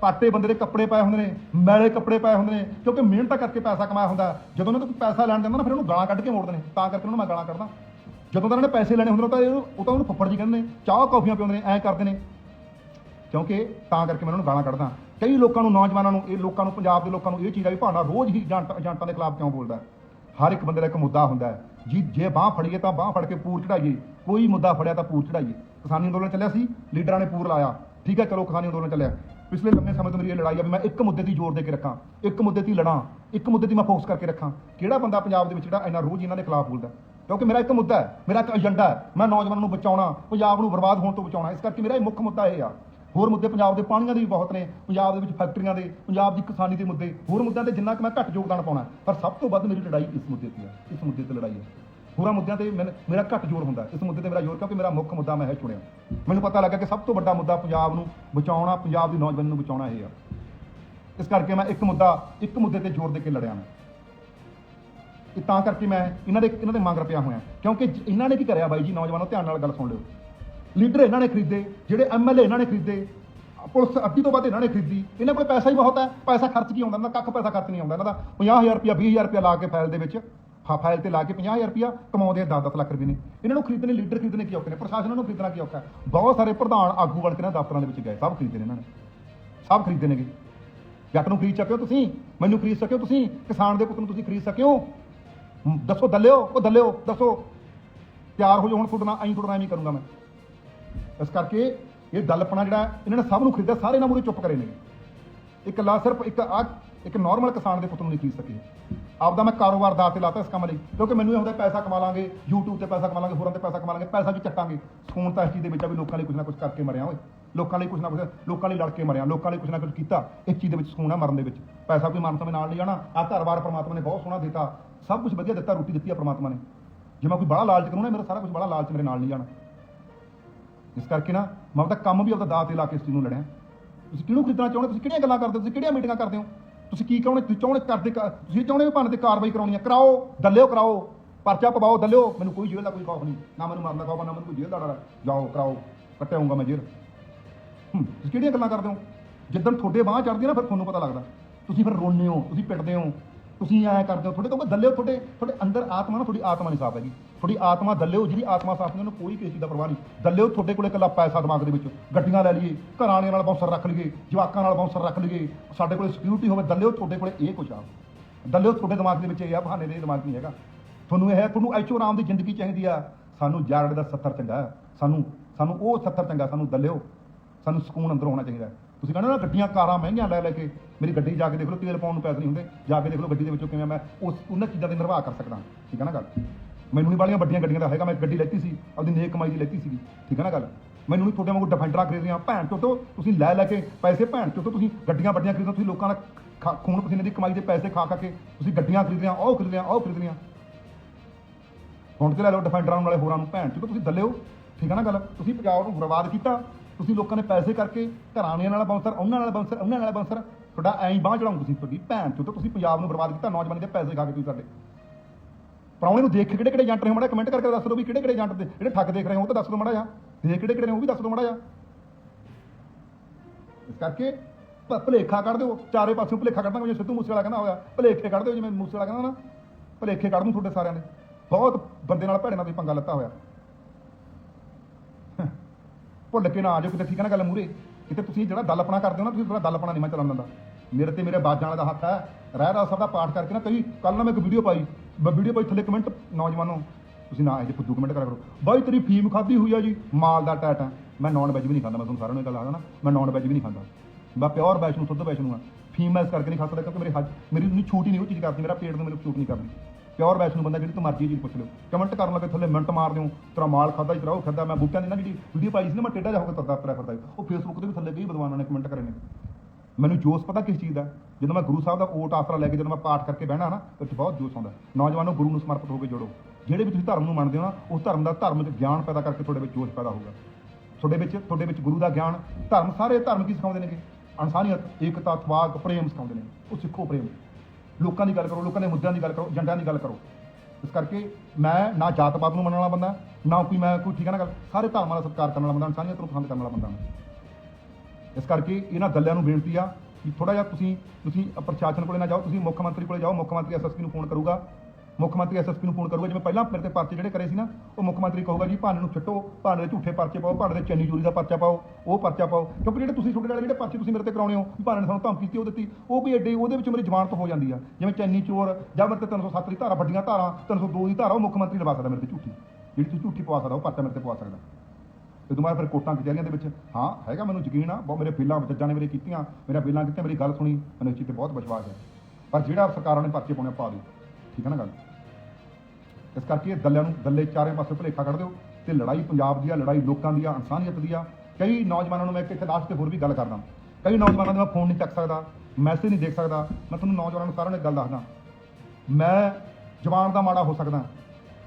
ਪਾਟੇ ਬੰਦੇ ਦੇ ਕੱਪੜੇ ਪਾਏ ਹੁੰਦੇ ਨੇ, ਮੈਲੇ ਕੱਪੜੇ ਪਾਏ ਹੁੰਦੇ ਨੇ, ਕਿਉਂਕਿ ਮਿਹਨਤ ਕਰਕੇ ਪੈਸਾ ਕਮਾਇਆ ਹੁੰਦਾ। ਜਦੋਂ ਉਹਨਾਂ ਤੋਂ ਕੋਈ ਪੈਸਾ ਲੈਣ ਦਿੰਦਾ ਨਾ, ਫਿਰ ਉਹਨੂੰ ਗਾਲਾਂ ਕੱਢ ਕੇ ਮੋੜਦੇ ਨੇ। ਤਾਂ ਕਰਕੇ ਉਹਨੂੰ ਮੈਂ ਗਾਲਾਂ ਕੱਢਦਾ। ਜਦੋਂ ਤਾਂ ਉਹਨਾਂ ਨੇ ਪੈਸੇ ਲੈਣੇ ਹੁੰਦੇ ਨੇ, ਉਹ ਤਾਂ ਉਹ ਤਾਂ ਉਹਨੂੰ ਫੱਫੜ ਜੀ ਕਹਿੰਦੇ ਨੇ, ਚਾਹ ਕੌਫੀਆਂ ਪਿਉਂਦੇ ਨੇ, ਐਂ ਕਰਦੇ ਨੇ। ਕਿਉਂਕਿ ਤਾਂ ਕਰਕੇ ਮੈਂ ਉਹਨਾਂ ਨੂੰ ਗਾਲਾਂ ਕੱਢਦਾ। ਕਈ ਲੋਕਾਂ ਨੂੰ, ਨੌਜਵਾਨਾਂ ਨੂੰ, ਇਹ ਲੋਕਾਂ ਨੂੰ, ਪੰਜਾਬ ਦੇ ਲੋਕਾਂ ਨੂੰ ਇਹ ਚੀਜ਼ ਆ ਵੀ ਭਾਣਾ ਰੋਜ਼ ਹੀ ਏਜੰਟਾਂ ਦੇ ਖਿਲਾਫ ਕਿਉਂ ਬੋਲਦਾ ਹਰ ਇੱਕ ਬੰਦੇ ਦਾ ਇੱਕ ਮੁੱਦਾ ਹੁੰਦਾ ਹੈ। ਜੀ, ਜੇ ਬਾਹ ਫੜੀਏ ਤਾਂ ਬਾਹ ਫੜ ਕੇ ਪੂਰ ਚੜਾਈਏ ਕੋਈ ਮੁੱਦਾ ਫੜਿਆ ਤਾਂ ਪੂਰ ਚੜਾਈਏ ਕਿਸਾਨੀ ਅੰਦੋਲਨ ਚੱਲਿਆ ਸੀ, ਲੀਡਰਾਂ ਨੇ ਪੂਰ ਲਾਇਆ। ਠੀਕ ਹੈ, ਚਲੋ ਕਿਸਾਨੀ ਅੰਦੋਲਨ ਚੱਲਿਆ। ਪਿਛਲੇ ਲੰਮੇ ਸਮੇਂ ਤੋਂ ਮੇਰੀ ਇਹ ਲੜਾਈ ਆ ਵੀ ਮੈਂ ਇੱਕ ਮੁੱਦੇ ਦੀ ਜ਼ੋਰ ਦੇ ਕੇ ਰੱਖਾਂ। ਇੱਕ ਮੁੱਦੇ ਦੀ ਲੜਾਂ। ਇੱਕ ਮੁੱਦੇ ਦੀ ਮੈਂ ਫੋਕਸ ਕਰਕੇ ਰੱਖਾਂ। ਕਿਹੜਾ ਬੰਦਾ ਪੰਜਾਬ ਦੇ ਵਿੱਚ ਜਿਹੜਾ ਇੰਨਾ ਰੋਜ਼ ਇਹਨਾਂ ਦੇ ਖਿਲਾਫ ਬੋਲਦਾ ਕਿਉਂਕਿ ਮੇਰਾ ਇੱਕ ਮੁੱਦਾ ਹੈ, ਮੇਰਾ ਇੱਕ ਏਜੰਡਾ ਹੈ। ਮੈਂ ਨੌਜਵਾਨਾਂ ਨੂੰ ਬਚਾਉਣਾ, ਪੰਜਾਬ ਨੂੰ ਬਰਬਾਦ ਹੋਣ ਤੋਂ ਬਚਾਉਣਾ। ਇਸ ਕਰਕੇ ਮੇਰਾ ਇਹ ਮੁੱਖ ਮੁੱਦਾ ਇਹ ਆ। ਹੋਰ ਮੁੱਦੇ ਪੰਜਾਬ ਦੇ ਪਾਣੀਆਂ ਦੇ ਵੀ ਬਹੁਤ ਨੇ, ਪੰਜਾਬ ਦੇ ਵਿੱਚ ਫੈਕਟਰੀਆਂ ਦੇ, ਪੰਜਾਬ ਦੀ ਕਿਸਾਨੀ ਦੇ ਮੁੱਦੇ, ਹੋਰ ਮੁੱਦਿਆਂ ਤੇ ਜਿੰਨਾ ਕਿ ਮੈਂ ਘੱਟ ਯੋਗਦਾਨ ਪਾਉਣਾ ਪਰ ਸਭ ਤੋਂ ਵੱਧ ਮੇਰੀ ਲੜਾਈ ਇਸ ਮੁੱਦੇ ਤੇ ਹੈ, ਇਸ ਮੁੱਦੇ ਤੇ ਲੜਾਈ ਹੈ। ਹੋਰਾਂ ਮੁੱਦਿਆਂ ਤੇ ਮੈਨ- ਮੇਰਾ ਘੱਟ ਜ਼ੋਰ ਹੁੰਦਾ ਇਸ ਮੁੱਦੇ ਤੇ ਮੇਰਾ ਜ਼ੋਰ, ਕਿਉਂਕਿ ਮੇਰਾ ਮੁੱਖ ਮੁੱਦਾ ਮੈਂ ਇਹ ਚੁਣਿਆ। ਮੈਨੂੰ ਪਤਾ ਲੱਗਾ ਕਿ ਸਭ ਤੋਂ ਵੱਡਾ ਮੁੱਦਾ ਪੰਜਾਬ ਨੂੰ ਬਚਾਉਣਾ, ਪੰਜਾਬ ਦੀ ਨੌਜਵਾਨ ਨੂੰ ਬਚਾਉਣਾ ਇਹ ਆ। ਇਸ ਕਰਕੇ ਮੈਂ ਇੱਕ ਮੁੱਦਾ, ਇੱਕ ਮੁੱਦੇ ਤੇ ਜ਼ੋਰ ਦੇ ਕੇ ਲੜਿਆ ਮੈਂ। ਇਹ ਤਾਂ ਕਰਕੇ ਮੈਂ ਇਹਨਾਂ ਦੇ ਇਹਨਾਂ ਦੇ ਮੰਗ ਪਿਆ ਹੋਇਆ, ਕਿਉਂਕਿ ਇਹਨਾਂ ਨੇ ਕੀ ਕਰਿਆ ਬਾਈ ਜੀ, ਨੌਜਵਾਨੋ, ਧਿਆਨ ਨਾਲ ਗੱਲ ਸੁਣ ਲਿਓ। ਲੀਡਰ ਇਹਨਾਂ ਨੇ ਖਰੀਦੇ, ਜਿਹੜੇ ਐਮਐਲਏ ਇਹਨਾਂ ਨੇ ਖਰੀਦੇ, ਪੁਲਿਸ ਅੱਧੀ ਤੋਂ ਵੱਧ ਇਹਨਾਂ ਨੇ ਖਰੀਦੀ। ਇਹਨਾਂ ਕੋਲ ਪੈਸਾ ਹੀ ਬਹੁਤ ਹੈ। ਪੈਸਾ ਖਰਚ ਕੀ ਆਉਂਦਾ? ਇਹਨਾਂ ਦਾ ਕੱਖ ਪੈਸਾ ਖਰਚ ਨਹੀਂ ਆਉਂਦਾ। ਇਹਨਾਂ ਦਾ 50000 ਰੁਪਇਆ 20000 ਰੁਪਇਆ ਲਾ ਕੇ ਫਾਈਲ ਦੇ ਵਿੱਚ ਹਾ ਫਾਈਲ ਤੇ ਲਾ ਕੇ 50000 ਰੁਪਇਆ ਕਮਾਉਂਦੇ ਆ 10-10 ਲੱਖ ਰੁਪਏ ਨੇ। ਇਹਨਾਂ ਨੂੰ ਖਰੀਦਣੇ, ਲੀਡਰ ਖਰੀਦਣੇ ਕੀ ਔਖੇ ਨੇ? ਪ੍ਰਸ਼ਾਸਨ ਨੂੰ ਖਰੀਦਣਾ ਕੀ ਔਖਾ ਬਹੁਤ ਸਾਰੇ ਪ੍ਰਧਾਨ ਆਗੂ ਬਣ ਕੇ ਨਾ ਦਫ਼ਤਰਾਂ ਦੇ ਵਿੱਚ ਗਏ। ਸਭ ਖਰੀਦੇ ਨੇ ਇਹਨਾਂ ਨੇ। ਸਭ ਖਰੀਦੇ ਨੇਗੇ। ਜੱਟ ਨੂੰ ਖਰੀਦ ਸਕਿਓ ਤੁਸੀਂ? ਮੈਨੂੰ ਖਰੀਦ ਸਕਿਓ ਤੁਸੀਂ? ਕਿਸਾਨ ਦੇ ਪੁੱਤ ਨੂੰ ਤੁਸੀਂ ਖਰੀਦ ਸਕਿਓ? ਦੱਸੋ, ਦੱਲਿਓ। ਉਹ ਦੱਲਿਓ, ਦੱਸੋ। ਤਿਆਰ ਹੋ ਜਾਓ, ਹੁਣ ਤੁਹਾਡੇ ਨਾਲ ਐਂ ਤੁਹਾਡੇ ਨਾਲ ਕਰੂੰਗਾ ਮੈਂ। ਇਸ ਕਰਕੇ ਇਹ ਦਲਪਣਾ ਜਿਹੜਾ ਇਹਨਾਂ ਨੇ ਸਭ ਨੂੰ ਖਰੀਦਿਆ, ਸਾਰੇ ਇਹਨਾਂ ਮੂਰੇ ਚੁੱਪ ਕਰੇ ਨੇ। ਇੱਕ ਸਿਰਫ ਇੱਕ ਆ, ਇੱਕ ਨਾਰਮਲ ਕਿਸਾਨ ਦੇ ਪੁੱਤ ਨੂੰ ਨਹੀਂ ਖਰੀਦ ਸਕੇ। ਆਪਦਾ ਮੈਂ ਕਾਰੋਬਾਰ ਦਾ ਤੇ ਲਾਤਾ ਇਸ ਕੰਮ ਲਈ, ਕਿਉਂਕਿ ਮੈਨੂੰ ਇਹ ਹੁੰਦਾ ਪੈਸਾ ਕਮਾ ਲਾਂਗੇ, YouTube ਤੇ ਪੈਸਾ ਕਮਾ ਲਾਂਗੇ, ਹੋਰਾਂ ਤੇ ਪੈਸਾ ਕਮਾ ਲਾਂਗੇ, ਪੈਸਾ ਵੀ ਚੱਟਾਂਗੇ। ਸਕੂਨ ਤਾਂ ਇਸ ਚੀਜ਼ ਦੇ ਵਿੱਚ ਆ ਵੀ ਲੋਕਾਂ ਲਈ ਕੁਝ ਨਾ ਕੁਝ ਕਰਕੇ ਮਰਿਆ, ਓਏ। ਲੋਕਾਂ ਲਈ ਕੁਝ ਨਾ ਕੁਝ ਲੋਕਾਂ ਲਈ ਲੜ ਕੇ ਮਰਿਆ, ਲੋਕਾਂ ਲਈ ਕੁਝ ਨਾ ਕੁਝ ਕੀਤਾ। ਇਸ ਚੀਜ਼ ਦੇ ਵਿੱਚ ਸਕੂਨ ਆ ਮਰਨ ਦੇ ਵਿੱਚ। ਪੈਸਾ ਕੋਈ ਮਨ ਮਾਨਤਾ ਨਾਲ ਨਹੀਂ ਜਾਣਾ ਆ ਘਰ-ਬਾਰ ਪ੍ਰਮਾਤਮਾ ਨੇ ਬਹੁਤ ਸੋਹਣਾ ਦਿੱਤਾ। ਸਭ ਕੁਝ ਵਧੀਆ ਦਿੱਤਾ, ਰੋਟੀ ਦਿੱਤੀ ਆ ਪ੍ਰਮਾਤਮਾ ਨੇ। ਜੇ ਮੈਂ ਕੋਈ ਬੜਾ ਲਾਲਚ ਕਰੂੰ ਨਾ, ਮੇਰਾ ਸਾਰਾ ਕੁਝ ਬੜਾ ਲਾਲਚ ਮੇਰੇ ਨਾਲ ਨਹੀਂ ਜਾਣਾ ਇਸ ਕਰਕੇ ਨਾ ਮੈਂ ਆਪਦਾ ਕੰਮ ਵੀ ਆਪਦਾ ਦਾਅ ਤੇ ਲਾ ਕੇ ਇਸ ਚੀਜ਼ ਨੂੰ ਲੜਿਆ। ਤੁਸੀਂ ਕਿਹਨੂੰ ਖਰੀਦਣਾ ਚਾਹੁੰਦੇ ਤੁਸੀਂ ਕਿਹੜੀਆਂ ਗੱਲਾਂ ਕਰਦੇ ਹੋ? ਤੁਸੀਂ ਕਿਹੜੀਆਂ ਮੀਟਿੰਗਾਂ ਕਰਦੇ ਹੋ? ਤੁਸੀਂ ਕੀ ਚਾਹੁੰਦੇ ਤੁਸੀਂ ਚਾਹੁੰਦੇ ਕਰਦੇ ਕ- ਤੁਸੀਂ ਚਾਹੁੰਦੇ ਵੀ ਭਾਣ ਤੇ ਕਾਰਵਾਈ ਕਰਾਉਣੀ ਹੈ ਕਰਾਓ, ਦੱਲਿਓ, ਕਰਾਓ। ਪਰਚਾ ਪਵਾਓ, ਦੱਲਿਓ। ਮੈਨੂੰ ਕੋਈ ਜੇਲ੍ਹ ਦਾ ਕੋਈ ਖੌਫ ਨਹੀਂ। ਨਾ ਮੈਨੂੰ ਮਰਨ ਦਾ ਖੌਫ ਨਾ ਮੈਨੂੰ ਕੋਈ ਜੇਲ੍ਹ ਦਾ ਡਰ ਜਾਓ, ਕਰਾਓ। ਕੱਟਿਆਉਂਗਾ ਮੈਂ ਜੇਲ੍ਹ। ਤੁਸੀਂ ਕਿਹੜੀਆਂ ਗੱਲਾਂ ਕਰਦੇ ਹੋ? ਜਿੱਦਣ ਤੁਹਾਡੇ ਬਾਹ ਚੜਦੀ ਨਾ, ਫਿਰ ਤੁਹਾਨੂੰ ਪਤਾ ਲੱਗਦਾ। ਤੁਸੀਂ ਫਿਰ ਰੋਂਦੇ ਹੋ, ਤੁਸੀਂ ਪਿੱਟਦੇ ਹੋ। ਤੁਸੀਂ ਐਂ ਕਰਦੇ ਹੋ, ਤੁਹਾਡੇ ਤੋਂ ਦੱਲਿਓ ਤੁਹਾਡੇ ਤੁਹਾਡੇ ਅੰਦਰ ਆਤਮਾ ਨਾ, ਤੁਹਾਡੀ ਆਤਮਾ ਨਹੀਂ ਸਾਫ਼ ਹੈਗੀ। ਤੁਹਾਡੀ ਆਤਮਾ ਦੱਲਿਓ ਜਿਹੜੀ ਆਤਮਾ ਸਾਫ਼ ਨਹੀਂ, ਉਹਨੂੰ ਕੋਈ ਕਿਸੇ ਦਾ ਪਰਵਾਹ ਨਹੀਂ। ਦੱਲਿਓ ਤੁਹਾਡੇ ਕੋਲੇ ਇਕੱਲਾ ਪੈਸਾ ਦਿਮਾਗ ਦੇ ਵਿੱਚ। ਗੱਡੀਆਂ ਲੈ ਲਈਏ, ਘਰਾਂ ਵਾਲਿਆਂ ਨਾਲ ਬੌਂਸਰ ਰੱਖ ਲਈਏ, ਜਵਾਕਾਂ ਨਾਲ ਬੌਂਸਰ ਰੱਖ ਲਈਏ, ਸਾਡੇ ਕੋਲੇ ਸਿਕਿਉਰਿਟੀ ਹੋਵੇ ਦੱਲਿਓ ਤੁਹਾਡੇ ਕੋਲੇ ਇਹ ਕੁਛ ਆ। ਦੱਲਿਓ ਤੁਹਾਡੇ ਦਿਮਾਗ ਦੇ ਵਿੱਚ ਇਹ ਆ, ਬਹਾਨੇ ਦੇ ਦਿਮਾਗ ਨਹੀਂ ਹੈਗਾ। ਤੁਹਾਨੂੰ ਇਹ ਹੈ, ਤੁਹਾਨੂੰ ਐਚੋ ਆਰਾਮ ਦੀ ਜ਼ਿੰਦਗੀ ਚਾਹੀਦੀ ਆ। ਸਾਨੂੰ ਜਾਰੜ ਦਾ 70 ਚੰਗਾ ਹੈ। ਸਾਨੂੰ ਸਾਨੂੰ ਉਹ 70 ਚੰਗਾ, ਸਾਨੂੰ ਦੱਲਿਓ ਸਾਨੂੰ ਸਕੂਨ ਅੰਦਰ ਹੋਣਾ ਚਾਹੀਦਾ ਤੁਸੀਂ ਕਹਿੰਦੇ ਨਾ ਗੱਡੀਆਂ, ਕਾਰਾਂ ਮਹਿੰਗੀਆਂ ਲੈ ਲੈ ਕੇ ਮੇਰੀ ਗੱਡੀ ਜਾ ਕੇ ਦੇਖ ਲਓ ਤੇਲ ਪਾਉਣ ਨੂੰ ਪੈਸੇ ਨਹੀਂ ਹੁੰਦੇ। ਜਾ ਕੇ ਦੇਖ ਲਓ ਗੱਡੀ ਦੇ ਵਿੱਚੋਂ ਕਿਵੇਂ ਮੈਂ ਉਸ ਉਹਨਾਂ ਚੀਜ਼ਾਂ ਦੇ ਨਿਰਵਾਹ ਕਰ ਸਕਦਾ। ਠੀਕ ਹੈ ਨਾ ਗੱਲ? ਮੈਨੂੰ ਨਹੀਂ ਵਾਲੀਆਂ ਵੱਡੀਆਂ ਗੱਡੀਆਂ ਦਾ ਹੈਗਾ, ਮੈਂ ਗੱਡੀ ਲੈਤੀ ਸੀ, ਆਪਦੀ ਨੇਕ ਕਮਾਈ ਦੀ ਲੈਤੀ ਸੀਗੀ। ਠੀਕ ਹੈ ਨਾ ਗੱਲ? ਮੈਨੂੰ ਨਹੀਂ ਤੁਹਾਡੇ ਵਾਂਗੂ ਡਿਫੈਂਡਰਾਂ ਖਰੀਦ ਰਿਹਾ ਭੈਣ ਚੋਟੋ ਤੁਸੀਂ ਲੈ ਲੈ ਕੇ ਪੈਸੇ ਭੈਣ ਚੋਟੋ ਤੁਸੀਂ ਗੱਡੀਆਂ ਵੱਡੀਆਂ ਖਰੀਦੋ ਤੁਸੀਂ ਲੋਕਾਂ ਦਾ ਖਾ- ਖੂਨ ਪਸੀਨੇ ਦੀ ਕਮਾਈ ਦੇ ਪੈਸੇ ਖਾ ਖਾ ਕੇ ਤੁਸੀਂ ਗੱਡੀਆਂ ਖਰੀਦੀਆਂ ਉਹ ਖਰੀਦੀਆਂ ਉਹ ਖਰੀਦੀਆਂ ਹੁਣ ਤੇ ਲੈ ਲਓ ਡਿਫੈਂਡਰਾਂ ਵਾਲੇ ਹੋਰਾਂ ਨੂੰ, ਭੈਣ ਚੋਂ ਤੁਸੀਂ ਦੱਲਿਓ। ਠੀਕ ਹੈ ਨਾ ਗੱਲ? ਤੁਸੀਂ ਪੰਜਾਬ ਨੂੰ ਬਰਬਾਦ ਕੀਤਾ। ਤੁਸੀਂ ਲੋਕਾਂ ਨੇ ਪੈਸੇ ਕਰਕੇ ਘਰਾਣਿਆਂ ਨਾਲ ਬਾਉਂਸਰ ਉਹਨਾਂ ਨਾਲ ਬਾਉਂਸਰ ਉਹਨਾਂ ਨਾਲ ਬਾਉਂਸਰ ਤੁਹਾਡਾ ਐਂ ਹੀ ਬਾਂਹ ਚੜਾਉਂ ਤੁਸੀਂ ਤੁਹਾਡੀ ਭੈਣ ਚੋਂ ਤਾਂ ਤੁਸੀਂ ਪੰਜਾਬ ਨੂੰ ਬਰਬਾਦ ਕੀਤਾ, ਨੌਜਵਾਨ ਦੇ ਪੈਸੇ ਖਾ ਕੇ ਤੁਸੀਂ ਸਾਡੇ। ਪ੍ਰਾਹੁਣੇ ਨੂੰ ਦੇਖ ਕੇ ਕਿਹੜੇ ਕਿਹੜੇ ਏਜੰਟ ਨੇ ਮਾੜਾ ਕਮੈਂਟ ਕਰਕੇ ਦੱਸ ਦਿਓ ਵੀ ਕਿਹੜੇ ਕਿਹੜੇ ਏਜੰਟ ਦੇ, ਜਿਹੜੇ ਠੱਗ ਦੇਖ ਰਹੇ ਹੋ ਉਹ ਤਾਂ ਦੱਸ ਦਿਓ ਮਾੜਾ ਜਿਹਾ। ਦੇਖ ਕਿਹੜੇ ਕਿਹੜੇ ਨੇ ਉਹ ਵੀ ਦੱਸ ਦਿਓ ਮਾੜਾ ਜਿਹਾ। ਇਸ ਕਰਕੇ ਭ- ਭੁਲੇਖਾ ਕੱਢ ਦਿਓ, ਚਾਰੇ ਪਾਸਿਓਂ ਭੁਲੇਖਾ ਕੱਢਦਾ ਜਿਵੇਂ ਸਿੱਧੂ ਮੂਸੇ ਵਾਲਾ ਕਹਿੰਦਾ ਹੋਇਆ, ਭਲੇਖੇ ਕੱਢ ਦਿਓ ਜਿਵੇਂ ਮੂਸੇ ਵਾਲਾ ਕਹਿੰਦਾ ਨਾ, ਭਲੇਖੇ ਕੱਢ ਨੂੰ ਤੁਹਾਡੇ ਸਾਰਿਆਂ ਨੇ ਬਹੁਤ ਬੰਦੇ ਨਾਲ ਭੈੜੇ ਨਾਲ ਵੀ ਪੰਗਾ ਲੱਤਾ ਹੋਇਆ। ਭੁੱਲ ਕੇ ਨਾ ਆ ਜਾਓ ਕਿਤੇ, ਠੀਕ ਹੈ ਨਾ ਗੱਲ ਮੂਰੇ ਕਿਤੇ ਤੁਸੀਂ ਜਿਹੜਾ ਦਲਪਣਾ ਕਰਦੇ ਹੋ ਨਾ, ਤੁਸੀਂ ਥੋੜਾ ਦਲਪਣਾ ਨਹੀਂ ਮੈਂ ਚੱਲਣ ਦਿੰਦਾ। ਮੇਰੇ ਤੇ ਮੇਰੇ ਬਾਜਾਂ ਵਾਲੇ ਦਾ ਹੱਥ ਹੈ। ਰਹਿ ਰਾ ਸਭ ਦਾ ਪਾਠ ਕਰਕੇ ਨਾ ਕਈ ਕੱਲ ਨਾ ਮੈਂ ਇੱਕ ਵੀਡੀਓ ਪਾਈ। ਮੈਂ ਵੀਡੀਓ ਪਾਈ ਥੱਲੇ ਕਮੈਂਟ ਨੌਜਵਾਨੋ, ਤੁਸੀਂ ਨਾ ਇਹ ਜਿਹੇ ਫੁੱਦੂ ਕਮੈਂਟ ਕਰਾ ਕਰੋ। ਬਾਈ, ਤੇਰੀ ਫੀਮ ਖਾਦੀ ਹੋਈ ਆ ਜੀ? ਮਾਲ ਦਾ ਟੈਟ ਆ ਮੈਂ ਨੌਨ ਵੈਜ ਵੀ ਨਹੀਂ ਖਾਂਦਾ, ਮੈਂ ਤੁਹਾਨੂੰ ਸਾਰਿਆਂ ਨੂੰ ਇਹ ਗੱਲ ਆਦਾ ਨਾ, ਮੈਂ ਨੌਨ ਵੈਜ ਵੀ ਨਹੀਂ ਖਾਂਦਾ। ਮੈਂ ਪਿਓਰ ਵੈਜ ਨੂੰ, ਸ਼ੁੱਧ ਵੈਜ ਨੂੰ ਆ। ਫੀਮ ਇਸ ਕਰਕੇ ਨਹੀਂ ਖਾ ਸਕਦਾ, ਕਿਉਂਕਿ ਮੇਰੇ ਹੱਜ ਮੇਰੀ ਨਹੀਂ ਛੂਟ ਹੀ ਨਹੀਂ ਉਹ ਚੀਜ਼ ਕਰਦੀ, ਮੇਰਾ ਪੇਟ ਨੂੰ ਮੈਨੂੰ ਛੂਟ ਨਹੀਂ ਕਰਦੀ। ਪਿਓਰ ਵੈਜ ਬੰਦਾ ਜਿਹੜੀ ਤੂੰ ਮਰਜ਼ੀ ਜੀ ਪੁੱਛ ਲਿਓ। ਕਮੈਂਟ ਕਰਨ ਲੱਗੇ, ਥੱਲੇ ਮਿੰਟ ਮਾਰ ਦਿਓ, ਤੇਰਾ ਮਾਲ ਖਾਦਾ ਤੇਰਾ ਉਹ ਖਾਦਾ, ਮੈਂ ਬੂਟਿਆਂ ਦੀ ਨਾ ਜਿਹੜੀ ਵੀਡੀਓ ਪਾਈ ਸੀ ਨਾ, ਮੈਂ ਟੇਢਾ ਜਾ ਹੋ ਕੇ ਤੁਰਦਾ ਤੁਰਿਆ ਫਿਰਦਾ ਉਹ ਫੇਸਬੁੱਕ ਤੇ ਵੀ ਥੱਲੇ ਕਈ ਵਿਦਵਾਨਾਂ ਨੇ ਕਮੈਂਟ ਕਰੇ ਨੇ। ਮੈਨੂੰ ਜੋਸ਼ ਪਤਾ ਕਿਸ ਚੀਜ਼ ਦਾ ਜਦੋਂ ਮੈਂ ਗੁਰੂ ਸਾਹਿਬ ਦਾ ਓਟ ਆਸਰਾ ਲੈ ਕੇ ਜਦੋਂ ਮੈਂ ਪਾਠ ਕਰਕੇ ਬਹਿਣਾ ਨਾ, ਤੇ ਉੱਥੇ ਬਹੁਤ ਜੋਸ਼ ਆਉਂਦਾ ਨੌਜਵਾਨੋ ਗੁਰੂ ਨੂੰ ਸਮਰਪਿਤ ਹੋ ਕੇ ਜੁੜੋ। ਜਿਹੜੇ ਵੀ ਤੁਸੀਂ ਧਰਮ ਨੂੰ ਮੰਨਦੇ ਹੋ ਨਾ, ਉਸ ਧਰਮ ਦਾ ਧਾਰਮਿਕ ਗਿਆਨ ਪੈਦਾ ਕਰਕੇ ਤੁਹਾਡੇ ਵਿੱਚ ਜੋਸ਼ ਪੈਦਾ ਹੋਊਗਾ। ਤੁਹਾਡੇ ਵਿੱਚ ਤੁਹਾਡੇ ਵਿੱਚ ਗੁਰੂ ਦਾ ਗਿਆਨ, ਧਰਮ ਸਾਰੇ ਧਰਮ ਕੀ ਸਿਖਾਉਂਦੇ ਨੇਗੇ? ਇਨਸਾਨੀਅਤ ਏਕਤਾ ਤਵਾਗ ਪ੍ਰੇਮ ਸਿਖਾਉਂਦੇ ਨੇ। ਉਹ ਸਿੱਖੋ ਪ੍ਰੇਮ। ਲੋਕਾਂ ਦੀ ਗੱਲ ਕਰੋ, ਲੋਕਾਂ ਦੇ ਮੁੱਦਿਆਂ ਦੀ ਗੱਲ ਕਰੋ, ਏਜੰਡਿਆਂ ਦੀ ਗੱਲ ਕਰੋ। ਇਸ ਕਰਕੇ ਮੈਂ ਨਾ ਜਾਤ ਪਾਤ ਨੂੰ ਮੰਨਣ ਵਾਲਾ ਬੰਦਾ, ਨਾ ਕੋਈ ਮੈਂ ਕੋਈ ਠੀਕ ਹੈ ਨਾ ਗੱਲ, ਸਾਰੇ ਧਰਮਾਂ ਦਾ ਸਤਿਕਾਰ ਕਰਨ ਵਾਲਾ ਬੰਦਾ, ਇਨਸਾਨੀਅਤ ਨੂੰ ਪਸੰਦ ਕਰਨ ਵਾਲਾ ਬੰਦਾ ਮੈਂ। ਇਸ ਕਰਕੇ ਇਹਨਾਂ ਦੱਲਿਆਂ ਨੂੰ ਬੇਨਤੀ ਆ ਕਿ ਥੋੜਾ ਜਿਹਾ ਤੁਸੀਂ ਤੁਸੀਂ ਪ੍ਰਸ਼ਾਸਨ ਕੋਲੇ ਨਾ ਜਾਓ, ਤੁਸੀਂ ਮੁੱਖ ਮੰਤਰੀ ਕੋਲੇ ਜਾਓ, ਮੁੱਖ ਮੰਤਰੀ ਐਸਐਸਪੀ ਨੂੰ ਫੋਨ ਕਰੂਗਾ। ਮੁੱਖ ਮੰਤਰੀ ਐਸਐਸਪੀ ਨੂੰ ਫੋਨ ਕਰੂਗਾ। ਜਿਵੇਂ ਪਹਿਲਾਂ ਮੇਰੇ ਤੇ ਪਰਚੇ ਜਿਹੜੇ ਕਰੇ ਸੀ ਨਾ, ਉਹ ਮੁੱਖ ਮੰਤਰੀ ਕਹੂਗਾ ਜੀ ਭਾਨੇ ਨੂੰ ਛੱਟੋ ਭਾਨੇ ਦੇ ਝੂਠੇ ਪਰਚੇ ਪਾਓ ਭਾਨੇ ਦੇ ਚੰਨੀ ਚੋਰੀ ਦਾ ਪਰਚਾ ਪਾਓ, ਉਹ ਪਰਚਾ ਪਾਓ। ਕਿਉਂਕਿ ਜਿਹੜੇ ਤੁਸੀਂ ਛੋਟੇ ਵਾਲੇ ਜਿਹੜੇ ਪਰਚੇ ਤੁਸੀਂ ਮੇਰੇ ਤੇ ਕਰਾਉਣੇ ਹੋ, ਵੀ ਨੇ ਸਾਨੂੰ ਧਮਕੀ ਦਿੱਤੀ, ਉਹ ਦਿੱਤੀ, ਉਹ ਵੀ ਐਡੇ ਉਹਦੇ ਵਿੱਚ ਮੇਰੀ ਜ਼ਮਾਨਤ ਹੋ ਜਾਂਦੀ ਆ। ਜਿਵੇਂ ਚੰਨੀ ਚੋਰ, ਜਾਂ ਮੇਰੇ ਤੇ 307 ਦੀ ਧਾਰਾ, ਵੱਡੀਆਂ ਧਾਰਾਂ 302 ਦੀ ਧਾਰਾ, ਉਹ ਮੁੱਖ ਮੰਤਰੀ ਲਵਾ ਸਕਦਾ ਮੇਰੇ ਤੇ ਝੂਠੀ। ਜਿਹੜੀ ਤੁਸੀਂ ਝੂਠੀ ਪਵਾ ਸਕਦਾ, ਉਹ ਪਰਚਾ ਮੇਰੇ ਤੇ ਪਵਾ ਸਕਦਾ। ਤੇ ਦੁਬਾਰਾ ਫਿਰ ਕੋਟਾਂ, ਕਚਹਿਰੀਆਂ ਦੇ ਵਿੱਚ, ਹਾਂ, ਹੈਗਾ ਮੈਨੂੰ ਯਕੀਨ ਆ, ਬਹੁਤ ਮੇਰੇ ਬਿੱਲਾਂ, ਜੱਜਾਂ ਨੇ ਮੇਰੇ ਕੀਤੀਆਂ, ਮੇਰਾ ਬਿੱਲਾਂ ਕੀਤੀਆਂ ਮੇਰੀ ਗੱਲ ਸੁਣੀ, ਮੈਨੂੰ ਇਸ ਚੀਜ਼ ਤੇ ਬਹੁਤ ਵਿਸ਼ਵਾਸ ਹੈ। ਪਰ ਜਿਹੜਾ ਸਰਕਾਰਾਂ ਨੇ ਪਰਚੇ ਪਾਉਣੇ ਪਾ ਦਿਓ। ਠੀਕ ਹੈ ਨਾ ਗੱਲ? ਇਸ ਕਰਕੇ ਦੱਲਿਆਂ ਨੂੰ, ਦੱਲੇ ਚਾਰੇ ਪਾਸੇ ਭੁਲੇਖਾ ਕੱਢ ਦਿਓ ਤੇ ਲੜਾਈ ਪੰਜਾਬ ਦੀ ਆ, ਲੜਾਈ ਲੋਕਾਂ ਦੀ ਆ, ਇਨਸਾਨੀਅਤ ਦੀ ਆ। ਕਈ ਨੌਜਵਾਨਾਂ ਨੂੰ ਮੈਂ ਇੱਕ ਲਾਸਟ ਤੇ ਹੋਰ ਵੀ ਗੱਲ ਕਰਦਾ। ਕਈ ਨੌਜਵਾਨਾਂ ਦੇ ਮੈਂ ਫੋਨ ਨਹੀਂ ਚੱਕ ਸਕਦਾ ਮੈਸੇਜ ਨਹੀਂ ਦੇਖ ਸਕਦਾ। ਮੈਂ ਤੁਹਾਨੂੰ ਨੌਜਵਾਨਾਂ ਨੂੰ ਸਾਰਿਆਂ ਨੂੰ ਗੱਲ ਦੱਸਦਾ। ਮੈਂ ਜਵਾਨ ਦਾ ਮਾੜਾ ਹੋ ਸਕਦਾ,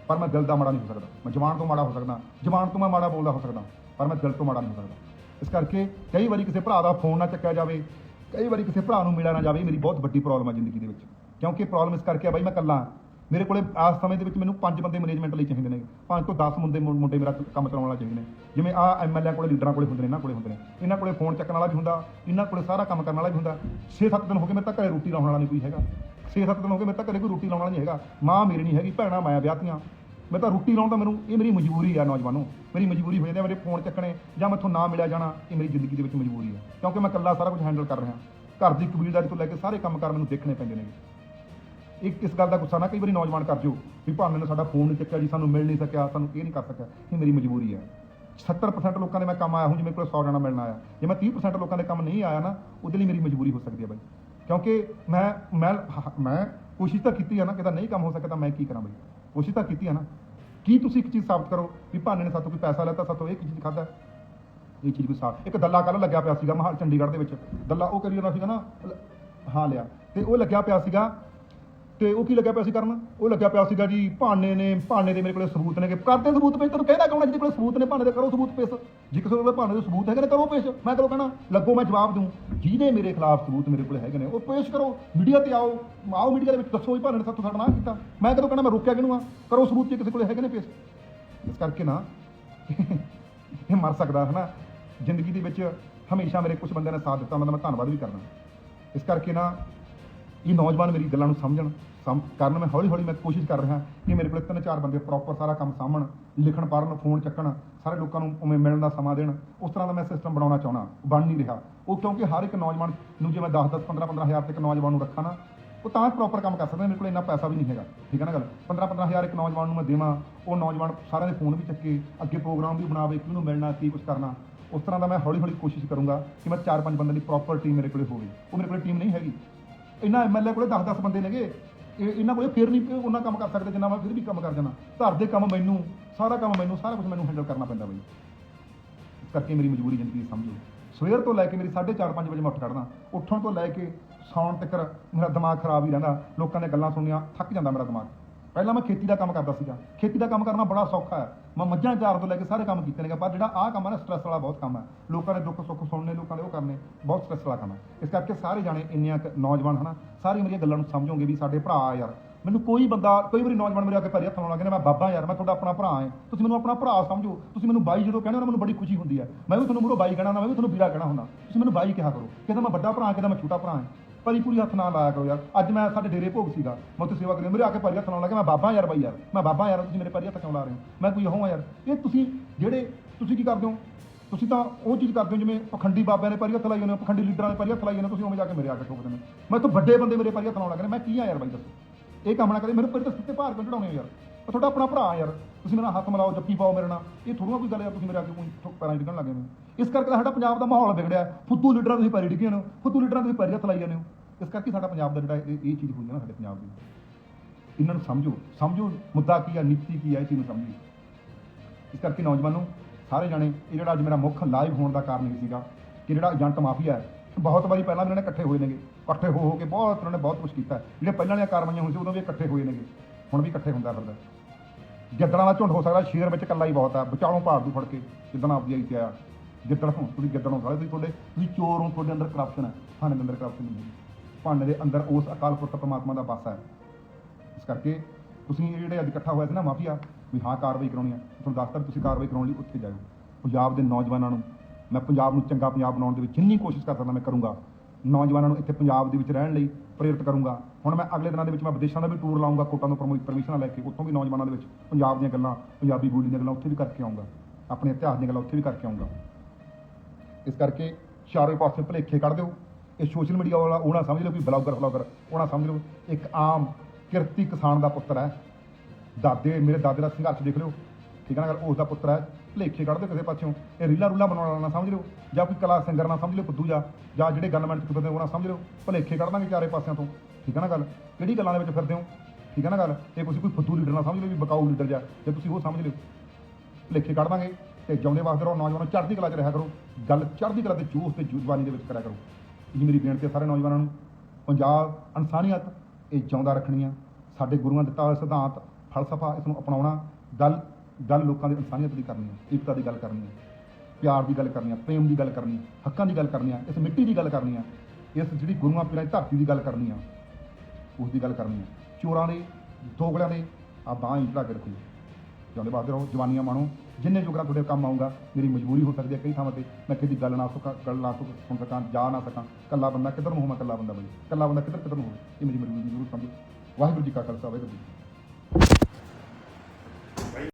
ਪਰ ਮੈਂ ਦਿਲ ਦਾ ਮਾੜਾ ਨਹੀਂ ਹੋ ਸਕਦਾ। ਮੈਂ ਜਵਾਨ ਤੋਂ ਮਾੜਾ ਹੋ ਸਕਦਾ, ਜਵਾਨ ਤੋਂ ਮੈਂ ਮਾੜਾ ਬੋਲਦਾ ਹੋ ਸਕਦਾ, ਪਰ ਮੈਂ ਦਿਲ ਤੋਂ ਮਾੜਾ ਨਹੀਂ ਹੋ ਸਕਦਾ। ਇਸ ਕਰਕੇ ਕਈ ਵਾਰੀ ਕਿਸੇ ਭਰਾ ਦਾ ਫੋਨ ਨਾ ਚੱਕਿਆ ਜਾਵੇ, ਕਈ ਵਾਰੀ ਕਿਸੇ ਭਰਾ ਨੂੰ ਮਿਲਿਆ ਨਾ ਜਾਵੇ, ਮੇਰੀ ਬਹੁਤ ਵੱਡੀ ਪ੍ਰੋਬਲਮ ਹੈ ਜ਼ਿੰਦਗੀ ਦੇ ਵਿੱਚ। ਕਿਉਂਕਿ ਪ੍ਰੋਬਲਮ ਇਸ ਕਰਕੇ ਆ ਬਾਈ ਮੈਂ ਇਕੱਲਾ ਮੇਰੇ ਕੋਲੇ ਆਸ ਸਮੇਂ ਦੇ ਵਿੱਚ ਮੈਨੂੰ ਪੰਜ ਬੰਦੇ ਮੈਨੇਜਮੈਂਟ ਲਈ ਚਾਹੀਦੇ ਨੇ। ਪੰਜ ਤੋਂ 10 ਮੁੰਡੇ ਮੁੰਡੇ ਮੇਰਾ ਕੰਮ ਚਲਾਉਣ ਵਾਲੇ ਚਾਹੀਦੇ ਨੇ। ਜਿਵੇਂ ਆ ਐਮਐਲਏ ਕੋਲੇ ਲੀਡਰਾਂ ਕੋਲੇ ਹੁੰਦੇ ਨੇ, ਇਹਨਾਂ ਕੋਲੇ ਹੁੰਦੇ ਨੇ। ਇਹਨਾਂ ਕੋਲੇ ਫੋਨ ਚੱਕਣ ਵਾਲਾ ਵੀ ਹੁੰਦਾ। ਇਹਨਾਂ ਕੋਲੇ ਸਾਰਾ ਕੰਮ ਕਰਨ ਵਾਲਾ ਵੀ ਹੁੰਦਾ। 6-7 ਦਿਨ ਹੋ ਗਏ ਮੇਰੇ ਤਾਂ ਘਰੇ ਰੋਟੀ ਲਾਉਣ ਵਾਲਾ ਨਹੀਂ ਕੋਈ ਹੈਗਾ। 6-7 ਦਿਨ ਹੋ ਗਏ ਮੇਰੇ ਤਾਂ ਘਰੇ ਕੋਈ ਰੋਟੀ ਲਾਉਣ ਵਾਲਾ ਨਹੀਂ ਹੈਗਾ। ਮਾਂ ਮੇਰੀ ਨਹੀਂ ਹੈਗੀ, ਭੈਣਾਂ ਮਾਇਆ ਵਿਆਹਤੀਆਂ। ਮੈਂ ਤਾਂ ਰੋਟੀ ਲਾਉਣ ਦਾ ਮੈਨੂੰ, ਇਹ ਮੇਰੀ ਮਜਬੂਰੀ ਆ ਨੌਜਵਾਨੋ। ਮੇਰੀ ਮਜਬੂਰੀ ਹੋ ਜਾਂਦੀ ਹੈ ਮੇਰੇ ਫੋਨ ਚੱਕਣੇ, ਜਾਂ ਮੈਥੋਂ ਨਾ ਮਿਲਿਆ ਜਾਣਾ, ਇਹ ਮੇਰੀ ਜ਼ਿੰਦਗੀ ਦੇ ਵਿੱਚ ਮਜਬੂਰੀ ਹੈ ਕਿਉਂਕਿ ਮੈਂ ਇਕੱਲਾ ਸਾਰਾ ਕੁਝ ਹੈਂਡਲ ਕਰ ਰਿਹਾ। ਘਰ ਦੀ ਕਬੀਲਦਾਰੀ ਤੋਂ ਲੈ ਕੇ ਸਾਰੇ ਕੰਮ ਕਾਰ ਮੈਨੂੰ ਦੇਖਣੇ ਪੈਂਦੇ ਨੇ। ਇੱਕ ਇਸ ਗੱਲ ਦਾ ਗੁੱਸਾ ਨਾ ਕਈ ਵਾਰੀ ਨੌਜਵਾਨ ਕਰ ਜੋ ਵੀ ਭਾਵੇਂ ਨੇ ਸਾਡਾ ਫੋਨ ਨਹੀਂ ਚੱਕਿਆ ਜੀ, ਸਾਨੂੰ ਮਿਲ ਨਹੀਂ ਸਕਿਆ, ਸਾਨੂੰ ਇਹ ਨਹੀਂ ਕਰ ਸਕਿਆ, ਇਹ ਮੇਰੀ ਮਜਬੂਰੀ ਹੈ। 70% ਲੋਕਾਂ ਦੇ ਮੈਂ ਕੰਮ ਆਇਆ ਹੂੰ ਜਿਵੇਂ ਕੋਲ 100 ਜਣਾ ਮਿਲਣ ਆਇਆ। ਜੇ ਮੈਂ 30% ਲੋਕਾਂ ਦੇ ਕੰਮ ਨਹੀਂ ਆਇਆ ਨਾ, ਉਹਦੇ ਲਈ ਮੇਰੀ ਮਜਬੂਰੀ ਹੋ ਸਕਦੀ ਹੈ ਬਾਈ। ਕਿਉਂਕਿ ਮੈਂ ਮੈਂ ਮੈਂ ਕੋਸ਼ਿਸ਼ ਤਾਂ ਕੀਤੀ ਹੈ ਨਾ ਕਿ ਨਹੀਂ ਕੰਮ ਹੋ ਸਕਿਆ ਤਾਂ ਮੈਂ ਕੀ ਕਰਾਂ ਬਾਈ? ਕੋਸ਼ਿਸ਼ ਤਾਂ ਕੀਤੀ ਹੈ ਨਾ। ਕੀ ਤੁਸੀਂ ਇੱਕ ਚੀਜ਼ ਸਾਬਤ ਕਰੋ ਵੀ ਭਾਨੇ ਨੇ ਸਾਤੋਂ ਕੋਈ ਪੈਸਾ ਲੈਤਾ, ਸਾਤੋਂ ਇਹ ਚੀਜ਼ ਖਾਦਾ ਇਹ ਚੀਜ਼ ਕੋਈ ਸਾਫ਼ ਇੱਕ ਦੱਲਾ ਕੱਲ ਲੱਗਿਆ ਪਿਆ ਸੀਗਾ ਮਹਾਲ ਚੰਡੀਗੜ੍ਹ ਦੇ ਵਿੱਚ। ਦੱਲਾ ਉਹ ਕਰੀ ਜਾਂਦਾ ਸੀਗਾ ਨਾ ਹਾਂ ਲਿਆ। ਤੇ ਉਹ ਲੱਗਿਆ ਪਿਆ ਸੀਗਾ ਤੇ ਉਹ ਕੀ ਲੱਗਿਆ ਪਿਆ ਸੀ ਕਰਨ? ਉਹ ਲੱਗਿਆ ਪਿਆ ਸੀਗਾ ਜੀ, ਭਾਨੇ ਨੇ, ਭਾਨੇ ਦੇ ਮੇਰੇ ਕੋਲੇ ਸਬੂਤ ਨੇ ਕਿ ਕਰਦੇ ਸਬੂਤ ਪੇਸ਼, ਤੈਨੂੰ ਕਹਿੰਦਾ ਕੌਣ ਹੈ ਜਿਹਦੇ ਕੋਲੇ ਸਬੂਤ ਨੇ? ਭਾਨੇ ਦੇ ਕਰੋ ਸਬੂਤ ਪੇਸ਼। ਜੇ ਕਿਸੇ ਕੋਲੇ ਭਾਨੇ ਦੇ ਸਬੂਤ ਹੈਗੇ ਨੇ, ਕਰੋ ਪੇਸ਼। ਮੈਂ ਕਦੋਂ ਕਹਿਣਾ, ਲੱਗੋ ਮੈਂ ਜਵਾਬ ਦੂੰ। ਜਿਹਦੇ ਮੇਰੇ ਖਿਲਾਫ ਸਬੂਤ ਮੇਰੇ ਕੋਲੇ ਹੈਗੇ ਨੇ, ਉਹ ਪੇਸ਼ ਕਰੋ। ਮੀਡੀਆ ਤੇ ਆਓ। ਆਓ ਮੀਡੀਆ ਦੇ ਵਿੱਚ, ਦੱਸੋ ਵੀ ਭਾਣੇ ਨੇ ਸਾਥੋਂ ਸਾਡਾ ਨਾ ਕੀਤਾ। ਮੈਂ ਕਦੋਂ ਕਹਿਣਾ, ਮੈਂ ਰੋਕਿਆ ਕਿਹਨੂੰ ਆ? ਕਰੋ ਸਬੂਤ ਜੇ ਕਿਸੇ ਕੋਲੇ ਹੈਗੇ ਨੇ ਪੇਸ਼। ਇਸ ਕਰਕੇ ਨਾ, ਇਹ ਮਰ ਸਕਦਾ ਹੈ ਨਾ ਜ਼ਿੰਦਗੀ ਦੇ ਵਿੱਚ ਹਮੇਸ਼ਾ ਮੇਰੇ ਕੁਝ ਬੰਦਿਆਂ ਨੇ ਸਾਥ ਦਿੱਤਾ ਉਹਨਾਂ ਦਾ ਮੈਂ ਧੰਨਵਾਦ ਵੀ ਕਰਨਾ ਇਸ ਕਰਕੇ ਨਾ ਇਹ ਨੌਜਵਾਨ ਮੇਰੀ ਗੱਲਾਂ ਨੂੰ ਸਮਝਣ, ਸਮ, ਕਰਨ ਮੈਂ ਹੌਲੀ ਹੌਲੀ ਮੈਂ ਕੋਸ਼ਿਸ਼ ਕਰ ਰਿਹਾ ਕਿ ਮੇਰੇ ਕੋਲ ਤਿੰਨ ਚਾਰ ਬੰਦੇ ਪ੍ਰੋਪਰ ਸਾਰਾ ਕੰਮ ਸਾਂਭਣ, ਲਿਖਣ, ਪੜ੍ਹਨ ਫੋਨ ਚੱਕਣ, ਸਾਰੇ ਲੋਕਾਂ ਨੂੰ ਉਵੇਂ ਮਿਲਣ ਦਾ ਸਮਾਂ ਦੇਣ। ਉਸ ਤਰ੍ਹਾਂ ਦਾ ਮੈਂ ਸਿਸਟਮ ਬਣਾਉਣਾ ਚਾਹੁੰਦਾ, ਬਣ ਨਹੀਂ ਰਿਹਾ। ਉਹ ਕਿਉਂਕਿ ਹਰ ਇੱਕ ਨੌਜਵਾਨ ਨੂੰ ਜੇ ਮੈਂ 10 10 15 15 ਹਜ਼ਾਰ ਤੱਕ ਨੌਜਵਾਨ ਨੂੰ ਰੱਖਾਂ ਨਾ, ਉਹ ਤਾਂ ਪ੍ਰੋਪਰ ਕੰਮ ਕਰ ਸਕਦਾ, ਮੇਰੇ ਕੋਲ ਇੰਨਾ ਪੈਸਾ ਵੀ ਨਹੀਂ ਹੈਗਾ। ਠੀਕ ਹੈ ਨਾ ਗੱਲ? 15 15 ਹਜ਼ਾਰ ਇੱਕ ਨੌਜਵਾਨ ਨੂੰ ਮੈਂ ਦੇਵਾਂ, ਉਹ ਨੌਜਵਾਨ ਸਾਰਿਆਂ ਦੇ ਫੋਨ ਵੀ ਚੱਕੇ, ਅੱਗੇ ਪ੍ਰੋਗਰਾਮ ਵੀ ਬਣਾਵੇ, ਕਿਹਨੂੰ ਮਿਲਣਾ, ਕੀ ਕੁਝ ਕਰਨਾ, ਉਸ ਤਰ੍ਹਾਂ ਦਾ ਮੈਂ ਹੌਲੀ ਹੌਲੀ ਕੋਸ਼ਿਸ਼ ਕਰੂੰਗਾ ਕਿ ਮੈਂ ਚਾਰ ਪੰਜ ਬੰਦਿਆਂ ਦੀ ਪ੍ਰੋਪਰ ਟੀਮ ਮੇਰੇ ਕੋਲੇ ਹੋਵੇ। ਉਹ ਮੇਰੇ ਕੋਲੇ ਟੀਮ ਨਹੀਂ ਹੈਗੀ। ਇਹਨਾਂ ਐਮਐਲਏ ਕੋਲੇ 10 10 ਬੰਦੇ ਨੇਗੇ, ਇਹ ਇਹਨਾਂ ਕੋਲੇ ਫਿਰ ਨਹੀਂ ਉਹਨਾਂ ਕੰਮ ਕਰ ਸਕਦੇ, ਜਿੰਨਾ ਮੈਂ ਫਿਰ ਵੀ ਕੰਮ ਕਰ ਜਾਣਾ। ਘਰ ਦੇ ਕੰਮ ਮੈਨੂੰ, ਸਾਰਾ ਕੰਮ ਮੈਨੂੰ, ਸਾਰਾ ਕੁਝ ਮੈਨੂੰ ਹੈਂਡਲ ਕਰਨਾ ਪੈਂਦਾ ਬਈ। ਕਰਕੇ ਮੇਰੀ ਮਜਬੂਰੀ ਜ਼ਿੰਦਗੀ ਸਮਝੋ। ਸਵੇਰ ਤੋਂ ਲੈ ਕੇ ਮੇਰੀ 4:30 5 ਵਜੇ ਮੈਂ ਉੱਠ ਖੜਦਾ ਉੱਠਣ ਤੋਂ ਲੈ ਕੇ ਸੌਣ ਤੱਕ ਮੇਰਾ ਦਿਮਾਗ ਖਰਾਬ ਹੀ ਰਹਿੰਦਾ। ਲੋਕਾਂ ਨੇ ਗੱਲਾਂ ਸੁਣਨੀਆਂ, ਥੱਕ ਜਾਂਦਾ ਮੇਰਾ ਦਿਮਾਗ। ਪਹਿਲਾਂ ਮੈਂ ਖੇਤੀ ਦਾ ਕੰਮ ਕਰਦਾ ਸੀਗਾ। ਖੇਤੀ ਦਾ ਕੰਮ ਕਰਨਾ ਬੜਾ ਸੌਖਾ ਹੈ। ਮੈਂ ਮੱਝਾਂ ਚਾਰ ਤੋਂ ਲੈ ਕੇ ਸਾਰੇ ਕੰਮ ਕੀਤੇ ਨੇਗੇ ਪਰ ਜਿਹੜਾ ਆਹ ਕੰਮ ਹੈ ਨਾ ਸਟ੍ਰੈਸ ਵਾਲਾ ਬਹੁਤ ਕੰਮ ਹੈ। ਲੋਕਾਂ ਦੇ ਦੁੱਖ ਸੁੱਖ ਸੁਣਨੇ, ਲੋਕਾਂ ਦੇ ਉਹ ਕਰਨੇ, ਬਹੁਤ ਸਟ੍ਰੈਸ ਵਾਲਾ ਕੰਮ ਹੈ। ਇਸ ਕਰਕੇ ਸਾਰੇ ਜਾਣੇ ਇੰਨੀਆਂ ਕੁ ਨੌਜਵਾਨ ਹਨਾ ਸਾਰੀ ਮੇਰੀਆਂ ਗੱਲਾਂ ਨੂੰ ਸਮਝੋਗੇ ਵੀ ਸਾਡੇ ਭਰਾ ਯਾਰ। ਮੈਨੂੰ ਕੋਈ ਬੰਦਾ, ਕੋਈ ਵਾਰੀ ਨੌਜਵਾਨ ਮੇਰੇ ਆ ਕੇ ਪੈਰੀ ਹੱਥ ਲਾਉਣ ਲੱਗੇ ਨੇ ਮੈਂ ਬਾਬਾ ਯਾਰ, ਮੈਂ ਤੁਹਾਡਾ ਆਪਣਾ ਭਰਾ ਹਾਂ। ਤੁਸੀਂ ਮੈਨੂੰ ਆਪਣਾ ਭਰਾ ਸਮਝੋ। ਤੁਸੀਂ ਮੈਨੂੰ ਬਾਈ ਜਦੋਂ ਕਹਿੰਦੇ ਹੋ ਨਾ, ਮੈਨੂੰ ਬੜੀ ਖੁਸ਼ੀ ਹੁੰਦੀ ਹੈ। ਮੈਂ ਵੀ ਤੁਹਾਨੂੰ ਮੂਹਰੋਂ ਬਾਈ ਕਹਿਣਾ ਹੁੰਦਾ, ਮੈਂ ਵੀ ਤੁਹਾਨੂੰ ਵੀਰਾ ਕਹਿਣਾ ਹੁੰਦਾ। ਤੁਸੀਂ ਮੈਨੂੰ ਬਾਈ ਕਿਹਾ ਕਰੋ। ਕਿਹਦਾ ਮੈਂ ਵੱਡਾ ਭਰਾ, ਕਿਹਦਾ ਮੈਂ ਛੋਟਾ ਭਰਾ ਹਾਂ। ਪਰੀ ਪੂਰੀ ਹੱਥ ਨਾ ਲਾਇਆ ਕਰੋ ਯਾਰ। ਅੱਜ ਮੈਂ ਸਾਡੇ ਡੇਰੇ ਭੋਗ ਸੀਗਾ। ਮੈਂ ਉੱਥੇ ਸੇਵਾ ਕਰੀ। ਮੇਰੇ ਆ ਕੇ ਪੈਰੀ ਹੱਥ ਲਾਉਣ ਲੱਗਾ ਮੈਂ ਬਾਬਾ ਯਾਰ ਬਾਈ ਯਾਰ। ਮੈਂ ਬਾਬਾ ਯਾਰ ਤੁਸੀਂ ਮੇਰੇ ਪੈਰੀ ਹੱਥ ਕਿਉਂ ਲਾ ਰਹੇ ਹੋ? ਮੈਂ ਕੋਈ ਉਹ ਹਾਂ ਯਾਰ। ਇਹ ਤੁਸੀਂ ਜਿਹੜੇ ਤੁਸੀਂ ਕੀ ਕਰਦੇ ਹੋ? ਤੁਸੀਂ ਤਾਂ ਉਹ ਚੀਜ਼ ਕਰਦੇ ਹੋ ਜਿਵੇਂ ਪਖੰਡੀ ਬਾਬਿਆਂ ਨੇ ਪੈਰੀ ਹੱਥ ਲਾਈ ਜਾਂਦੇ ਹੋ ਪਖੰਡੀ ਲੀਡਰਾਂ ਨੇ ਪੈਰੀ ਹੱਥ ਲਾਈ ਜਾਂਦੇ ਹੋ, ਤੁਸੀਂ ਉਵੇਂ ਜਾ ਕੇ ਮੇਰੇ ਆ ਕੇ ਠੋਕ ਦਿੰਦੇ ਹੋ। ਮੈਂ ਤਾਂ ਵੱਡੇ ਬੰਦੇ ਮੇਰੇ ਪੈਰੀ ਹੱਥ ਲਾਉਣ ਲੱਗ ਨੇ ਮੈਂ ਕੀ ਆ ਯਾਰ ਬਾਈ ਦੱਸੋ? ਇਹ ਕੰਮ ਨਾ ਕਰੇ। ਮੇਰੇ ਪੈਰ ਤੇ ਸਿੱਧੇ ਭਾਰ ਕਿਉਂ ਚੜਾਉਣੇ ਹੋ ਯਾਰ? ਉਹ ਤੁਹਾਡਾ ਆਪਣਾ ਭਰਾ ਯਾਰ। ਤੁਸੀਂ ਮੇਰਾ ਹੱਥ ਮਿਲਾਓ, ਜੱਫੀ ਪਾਓ ਮੇਰੇ ਨਾਲ। ਇਹ ਥੋੜਾ ਕੋਈ ਗੱਲ ਯਾਰ ਤੁਸੀਂ ਮੇਰੇ ਅੱਗੇ ਕੋਈ ਠੋਕ ਪੈਰਾਂ 'ਚ ਡਿੱਗਣ ਲੱਗੇ ਨੇ ਇਸ ਕਰਕੇ ਤਾਂ ਸਾਡਾ ਪੰਜਾਬ ਦਾ ਮਾਹੌਲ ਵਿਗੜਿਆ ਫੁੱਤੂ ਲੀਡਰਾਂ ਤੁਸੀਂ ਪੈਰੀ ਡਿੱਗੇ ਨੇ ਫੁੱਤੂ ਲੀਡਰਾਂ ਤੁਸੀਂ ਪੈਰੀ ਹੱਥ ਲਾਈ ਜਾਂਦੇ ਹੋ। ਇਸ ਕਰਕੇ ਸਾਡਾ ਪੰਜਾਬ ਦਾ ਜਿਹੜਾ ਇਹ ਇਹ ਚੀਜ਼ ਹੋਈ ਹੈ ਨਾ ਸਾਡੇ ਪੰਜਾਬ ਦੀ। ਇਹਨਾਂ ਨੂੰ ਸਮਝੋ। ਸਮਝੋ ਮੁੱਦਾ ਕੀ ਹੈ, ਨੀਤੀ ਕੀ ਹੈ, ਇਹ ਚੀਜ਼ ਨੂੰ ਸਮਝੋ। ਇਸ ਕਰਕੇ ਨੌਜਵਾਨੋ, ਸਾਰੇ ਜਾਣੇ, ਇਹ ਜਿਹੜਾ ਅੱਜ ਮੇਰਾ ਮੁੱਖ ਲਾਈਵ ਹੋਣ ਦਾ ਕਾਰਨ ਇਹ ਸੀਗਾ ਕਿ ਜਿਹੜਾ ਏਜੰਟ ਮਾਫੀਆ ਹੈ, ਬਹੁਤ ਵਾਰੀ ਪਹਿਲਾਂ ਵੀ ਇਹਨਾਂ ਨੇ ਇਕੱਠੇ ਹੋਏ ਨੇਗੇ। ਇਕੱਠੇ ਹੋ ਹੋ ਕੇ ਬਹੁਤ ਉਹਨਾਂ ਨੇ ਬਹੁਤ ਕੁਝ ਕੀਤਾ। ਜਿਹੜੇ ਪਹਿਲਾਂ ਵਾਲੀਆਂ ਕਾਰਵਾਈਆਂ ਹੋਈਆਂ ਸੀ, ਉਦੋਂ ਵੀ ਇਕੱਠੇ ਹੋਏ ਨੇਗੇ। ਹੁਣ ਵੀ ਇਕੱਠੇ ਹੁੰਦਾ ਫਿਰਦਾ। ਗਿੱਦੜਾਂ ਦਾ ਝੁੰਡ ਹੋ ਸਕਦਾ, ਸ਼ੇਰ ਵਿੱਚ ਇਕੱਲਾ ਹੀ ਬਹੁਤ ਆ, ਵਿਚਾਲੋਂ ਭਾਰ ਨੂੰ ਫੜ ਕੇ ਜਿੱਦਣ ਆਪਦੀ ਆਈ ਤੇ ਆ। ਗਿੱਦੜ ਹੋ ਤੁਸੀਂ ਗਿੱਦੜ ਹੋ ਸਕਦੇ ਤੁਸੀਂ ਤੁਹਾਡੇ, ਤੁਸੀਂ ਚੋਰ ਹੋ, ਤੁਹਾਡੇ ਅੰਦਰ ਕਰਪਸ਼ਨ ਹੈ ਭਾਂਡੇ ਦੇ ਅੰਦਰ ਕਰਪਸ਼ਨ ਨਹੀਂ ਭਾਂਡੇ ਦੇ ਅੰਦਰ ਉਸ ਅਕਾਲ ਪੁਰਖ ਪਰਮਾਤਮਾ ਦਾ ਵਾਸਾ ਹੈ ਇਸ ਕਰਕੇ ਤੁਸੀਂ ਇਹ ਜਿਹੜੇ ਅੱਜ ਇਕੱਠਾ ਹੋਇਆ ਸੀ ਨਾ ਮਾਫੀਆ, ਵੀ ਹਾਂ ਕਾਰਵਾਈ ਕਰਾਉਣੀ ਆ, ਤੁਹਾਨੂੰ ਦੱਸਤਾ ਵੀ ਤੁਸੀਂ ਕਾਰਵਾਈ ਕਰਾਉਣ ਲਈ ਉੱਥੇ ਜਾਓ ਪੰਜਾਬ ਦੇ ਨੌਜਵਾਨਾਂ ਨੂੰ, ਮੈਂ ਪੰਜਾਬ ਨੂੰ ਚੰਗਾ ਪੰਜਾਬ ਬਣਾਉਣ ਦੇ ਵਿੱਚ ਜਿੰਨੀ ਕੋਸ਼ਿਸ਼ ਕਰ ਸਕਦਾ ਮੈਂ ਕਰੂੰਗਾ ਨੌਜਵਾਨਾਂ ਨੂੰ ਇੱਥੇ ਪੰਜਾਬ ਦੇ ਵਿੱਚ ਰਹਿਣ ਲਈ ਪ੍ਰੇਰਿਤ ਕਰੂੰਗਾ। ਹੁਣ ਮੈਂ ਅਗਲੇ ਦਿਨਾਂ ਦੇ ਵਿੱਚ ਮੈਂ ਵਿਦੇਸ਼ਾਂ ਦਾ ਵੀ ਟੂਰ ਲਾਉਂਗਾ ਕੋਟਾਂ ਤੋਂ ਪਰਮਿਸ਼ਨਾਂ ਲੈ ਕੇ, ਉੱਥੋਂ ਵੀ ਨੌਜਵਾਨਾਂ ਦੇ ਵਿੱਚ ਪੰਜਾਬ ਦੀਆਂ ਗੱਲਾਂ, ਪੰਜਾਬੀ ਬੋਲੀ ਦੀਆਂ ਗੱਲਾਂ ਉੱਥੇ ਵੀ ਕਰਕੇ ਆਉਂਗਾ ਆਪਣੇ ਇਤਿਹਾਸ ਦੀਆਂ ਗੱਲਾਂ ਉੱਥੇ ਵੀ ਕਰਕੇ ਆਉਂਗਾ ਇਸ ਕਰਕੇ ਚਾਰੇ ਪਾਸੇ ਭੁਲੇਖੇ ਕੱਢ ਦਿਓ। ਇਹ ਸੋਸ਼ਲ ਮੀਡੀਆ ਵਾਲਾ, ਉਹਨਾਂ ਸਮਝ ਲਓ ਵੀ ਬਲੌਗਰ ਬਲੌਗਰ, ਉਹਨਾਂ ਸਮਝ ਲਓ, ਇੱਕ ਆਮ ਕਿਰਤੀ ਕਿਸਾਨ ਦਾ ਪੁੱਤਰ ਹੈ। ਦਾਦੇ, ਮੇਰੇ ਦਾਦੇ ਦਾ ਸੰਘਰਸ਼ ਦੇਖ ਲਿਓ। ਠੀਕ ਹੈ ਨਾ ਗੱਲ ਉਸ ਦਾ ਪੁੱਤਰ ਹੈ, ਭੁਲੇਖੇ ਕੱਢ ਦਿਓ ਕਿਸੇ ਪਾਸਿਓਂ, ਇਹ ਰੀਲਾ ਰੂਲਾ ਬਣਾਉਣ ਵਾਲਾ ਨਾ ਸਮਝ ਲਿਓ, ਜਾਂ ਕੋਈ ਕਲਾ ਸਿੰਗਰ ਨਾ ਸਮਝ ਲਿਓ ਫੁੱਦੂ ਜਾ, ਜਾਂ ਜਿਹੜੇ ਗਨਮੈਂਟ ਚ ਫਿਰਦੇ ਉਹ ਨਾ ਸਮਝ ਲਿਓ, ਭੁਲੇਖੇ ਕੱਢ ਦਾਂਗੇ ਚਾਰੇ ਪਾਸਿਆਂ ਤੋਂ, ਠੀਕ ਹੈ ਨਾ ਗੱਲ? ਕਿਹੜੀ ਗੱਲਾਂ ਦੇ ਵਿੱਚ ਫਿਰਦੇ ਹੋ? ਠੀਕ ਹੈ ਨਾ ਗੱਲ? ਇਹ ਤੁਸੀਂ ਕੋਈ ਫੁੱਦੂ ਲੀਡਰ ਨਾ ਸਮਝ ਲਿਓ ਵੀ ਬਕਾਊ ਲੀਡਰ ਜਾ, ਜੇ ਤੁਸੀਂ ਉਹ ਸਮਝ ਲਿਓ। ਭੁਲੇਖੇ ਕੱਢ ਦਾਂਗੇ ਤੇ ਜਿਉਂਦੇ ਵਾਸਤੇ ਰਹੋ, ਨੌਜਵਾਨੋ, ਚੜ੍ਹਦੀ ਕਲਾ 'ਚ ਰਿਹਾ ਕਰੋ, ਗੱਲ ਚੜ੍ਹਦੀ ਕਲਾ ਤੇ ਜੋਸ਼ ਤੇ ਜਜ਼ਬਾਨੀ ਦੇ ਵਿੱਚ ਕਰਿਆ ਕਰੋ। ਇਹ ਮੇਰੀ ਬੇਨਤੀ ਹੈ ਸਾਰੇ ਨੌਜਵਾਨਾਂ ਨੂੰ, ਪੰਜਾਬ ਇਨਸਾਨੀਅਤ ਇਹ ਜਿਉਂਦਾ ਰੱਖਣੀ ਆ ਸਾਡੇ ਗੁਰੂਆਂ ਦਿੱਤਾ ਹੋਇਆ ਸਿਧਾਂਤ, ਫਲਸਫਾ, ਇਸ ਨੂੰ ਅਪਣਾਉਣਾ ਗੱਲ ਗੱਲ ਲੋਕਾਂ ਦੀ ਇਨਸਾਨੀਅਤ ਦੀ ਕਰਨੀ ਹੈ, ਏਕਤਾ ਦੀ ਗੱਲ ਕਰਨੀ ਹੈ, ਪਿਆਰ ਦੀ ਗੱਲ ਕਰਨੀ ਹੈ, ਪ੍ਰੇਮ ਦੀ ਗੱਲ ਕਰਨੀ ਹੱਕਾਂ ਦੀ ਗੱਲ ਕਰਨੀ ਹੈ, ਇਸ ਮਿੱਟੀ ਦੀ ਗੱਲ ਕਰਨੀ ਹੈ, ਇਸ ਜਿਹੜੀ ਗੁਰੂਆਂ ਪੀਰਾਂ ਦੀ ਧਰਤੀ ਦੀ ਗੱਲ ਕਰਨੀ ਆ ਉਸ ਦੀ ਗੱਲ ਕਰਨੀ ਹੈ। ਚੋਰਾਂ ਦੇ ਦੋਗਲਿਆਂ ਦੇ ਆ ਬਾਂਹ ਇੰਟਰਾ ਕੇ ਰੱਖੋ ਚਾਹੁੰਦੇ ਬਾਅਦ ਰਹੋ, ਜਵਾਨੀਆਂ ਮਾਣੋ, ਜਿੰਨੇ ਜੋਗਰਾ ਤੁਹਾਡੇ ਕੰਮ ਆਊਗਾ, ਮੇਰੀ ਮਜਬੂਰੀ ਹੋ ਸਕਦੀ ਹੈ ਕਈ ਥਾਵਾਂ ਤੇ ਮੈਂ ਕਿਸੇ ਗੱਲ ਨਾ ਸੁਕਾ, ਗੱਲ ਨਾ ਸੁਕ ਸੁਣ ਸਕਾਂ, ਜਾ ਨਾ ਸਕਾਂ। ਕੱਲਾ ਬੰਦਾ ਕਿੱਧਰ ਨੂੰ ਹੋਵਾਂ ਕੱਲਾ ਬੰਦਾ ਬਈ ਕੱਲਾ ਬੰਦਾ ਕਿੱਧਰ ਕਿੱਧਰ ਨੂੰ ਹੋਵੇ, ਇਹ ਮੇਰੀ ਮਜਬੂਰੀ ਜ਼ਰੂਰ ਸਮਝੋ। ਵਾਹਿਗੁਰੂ ਜੀ ਕਾ ਖਾਲਸਾ, ਵਾਹਿਗੁਰੂ ਜੀ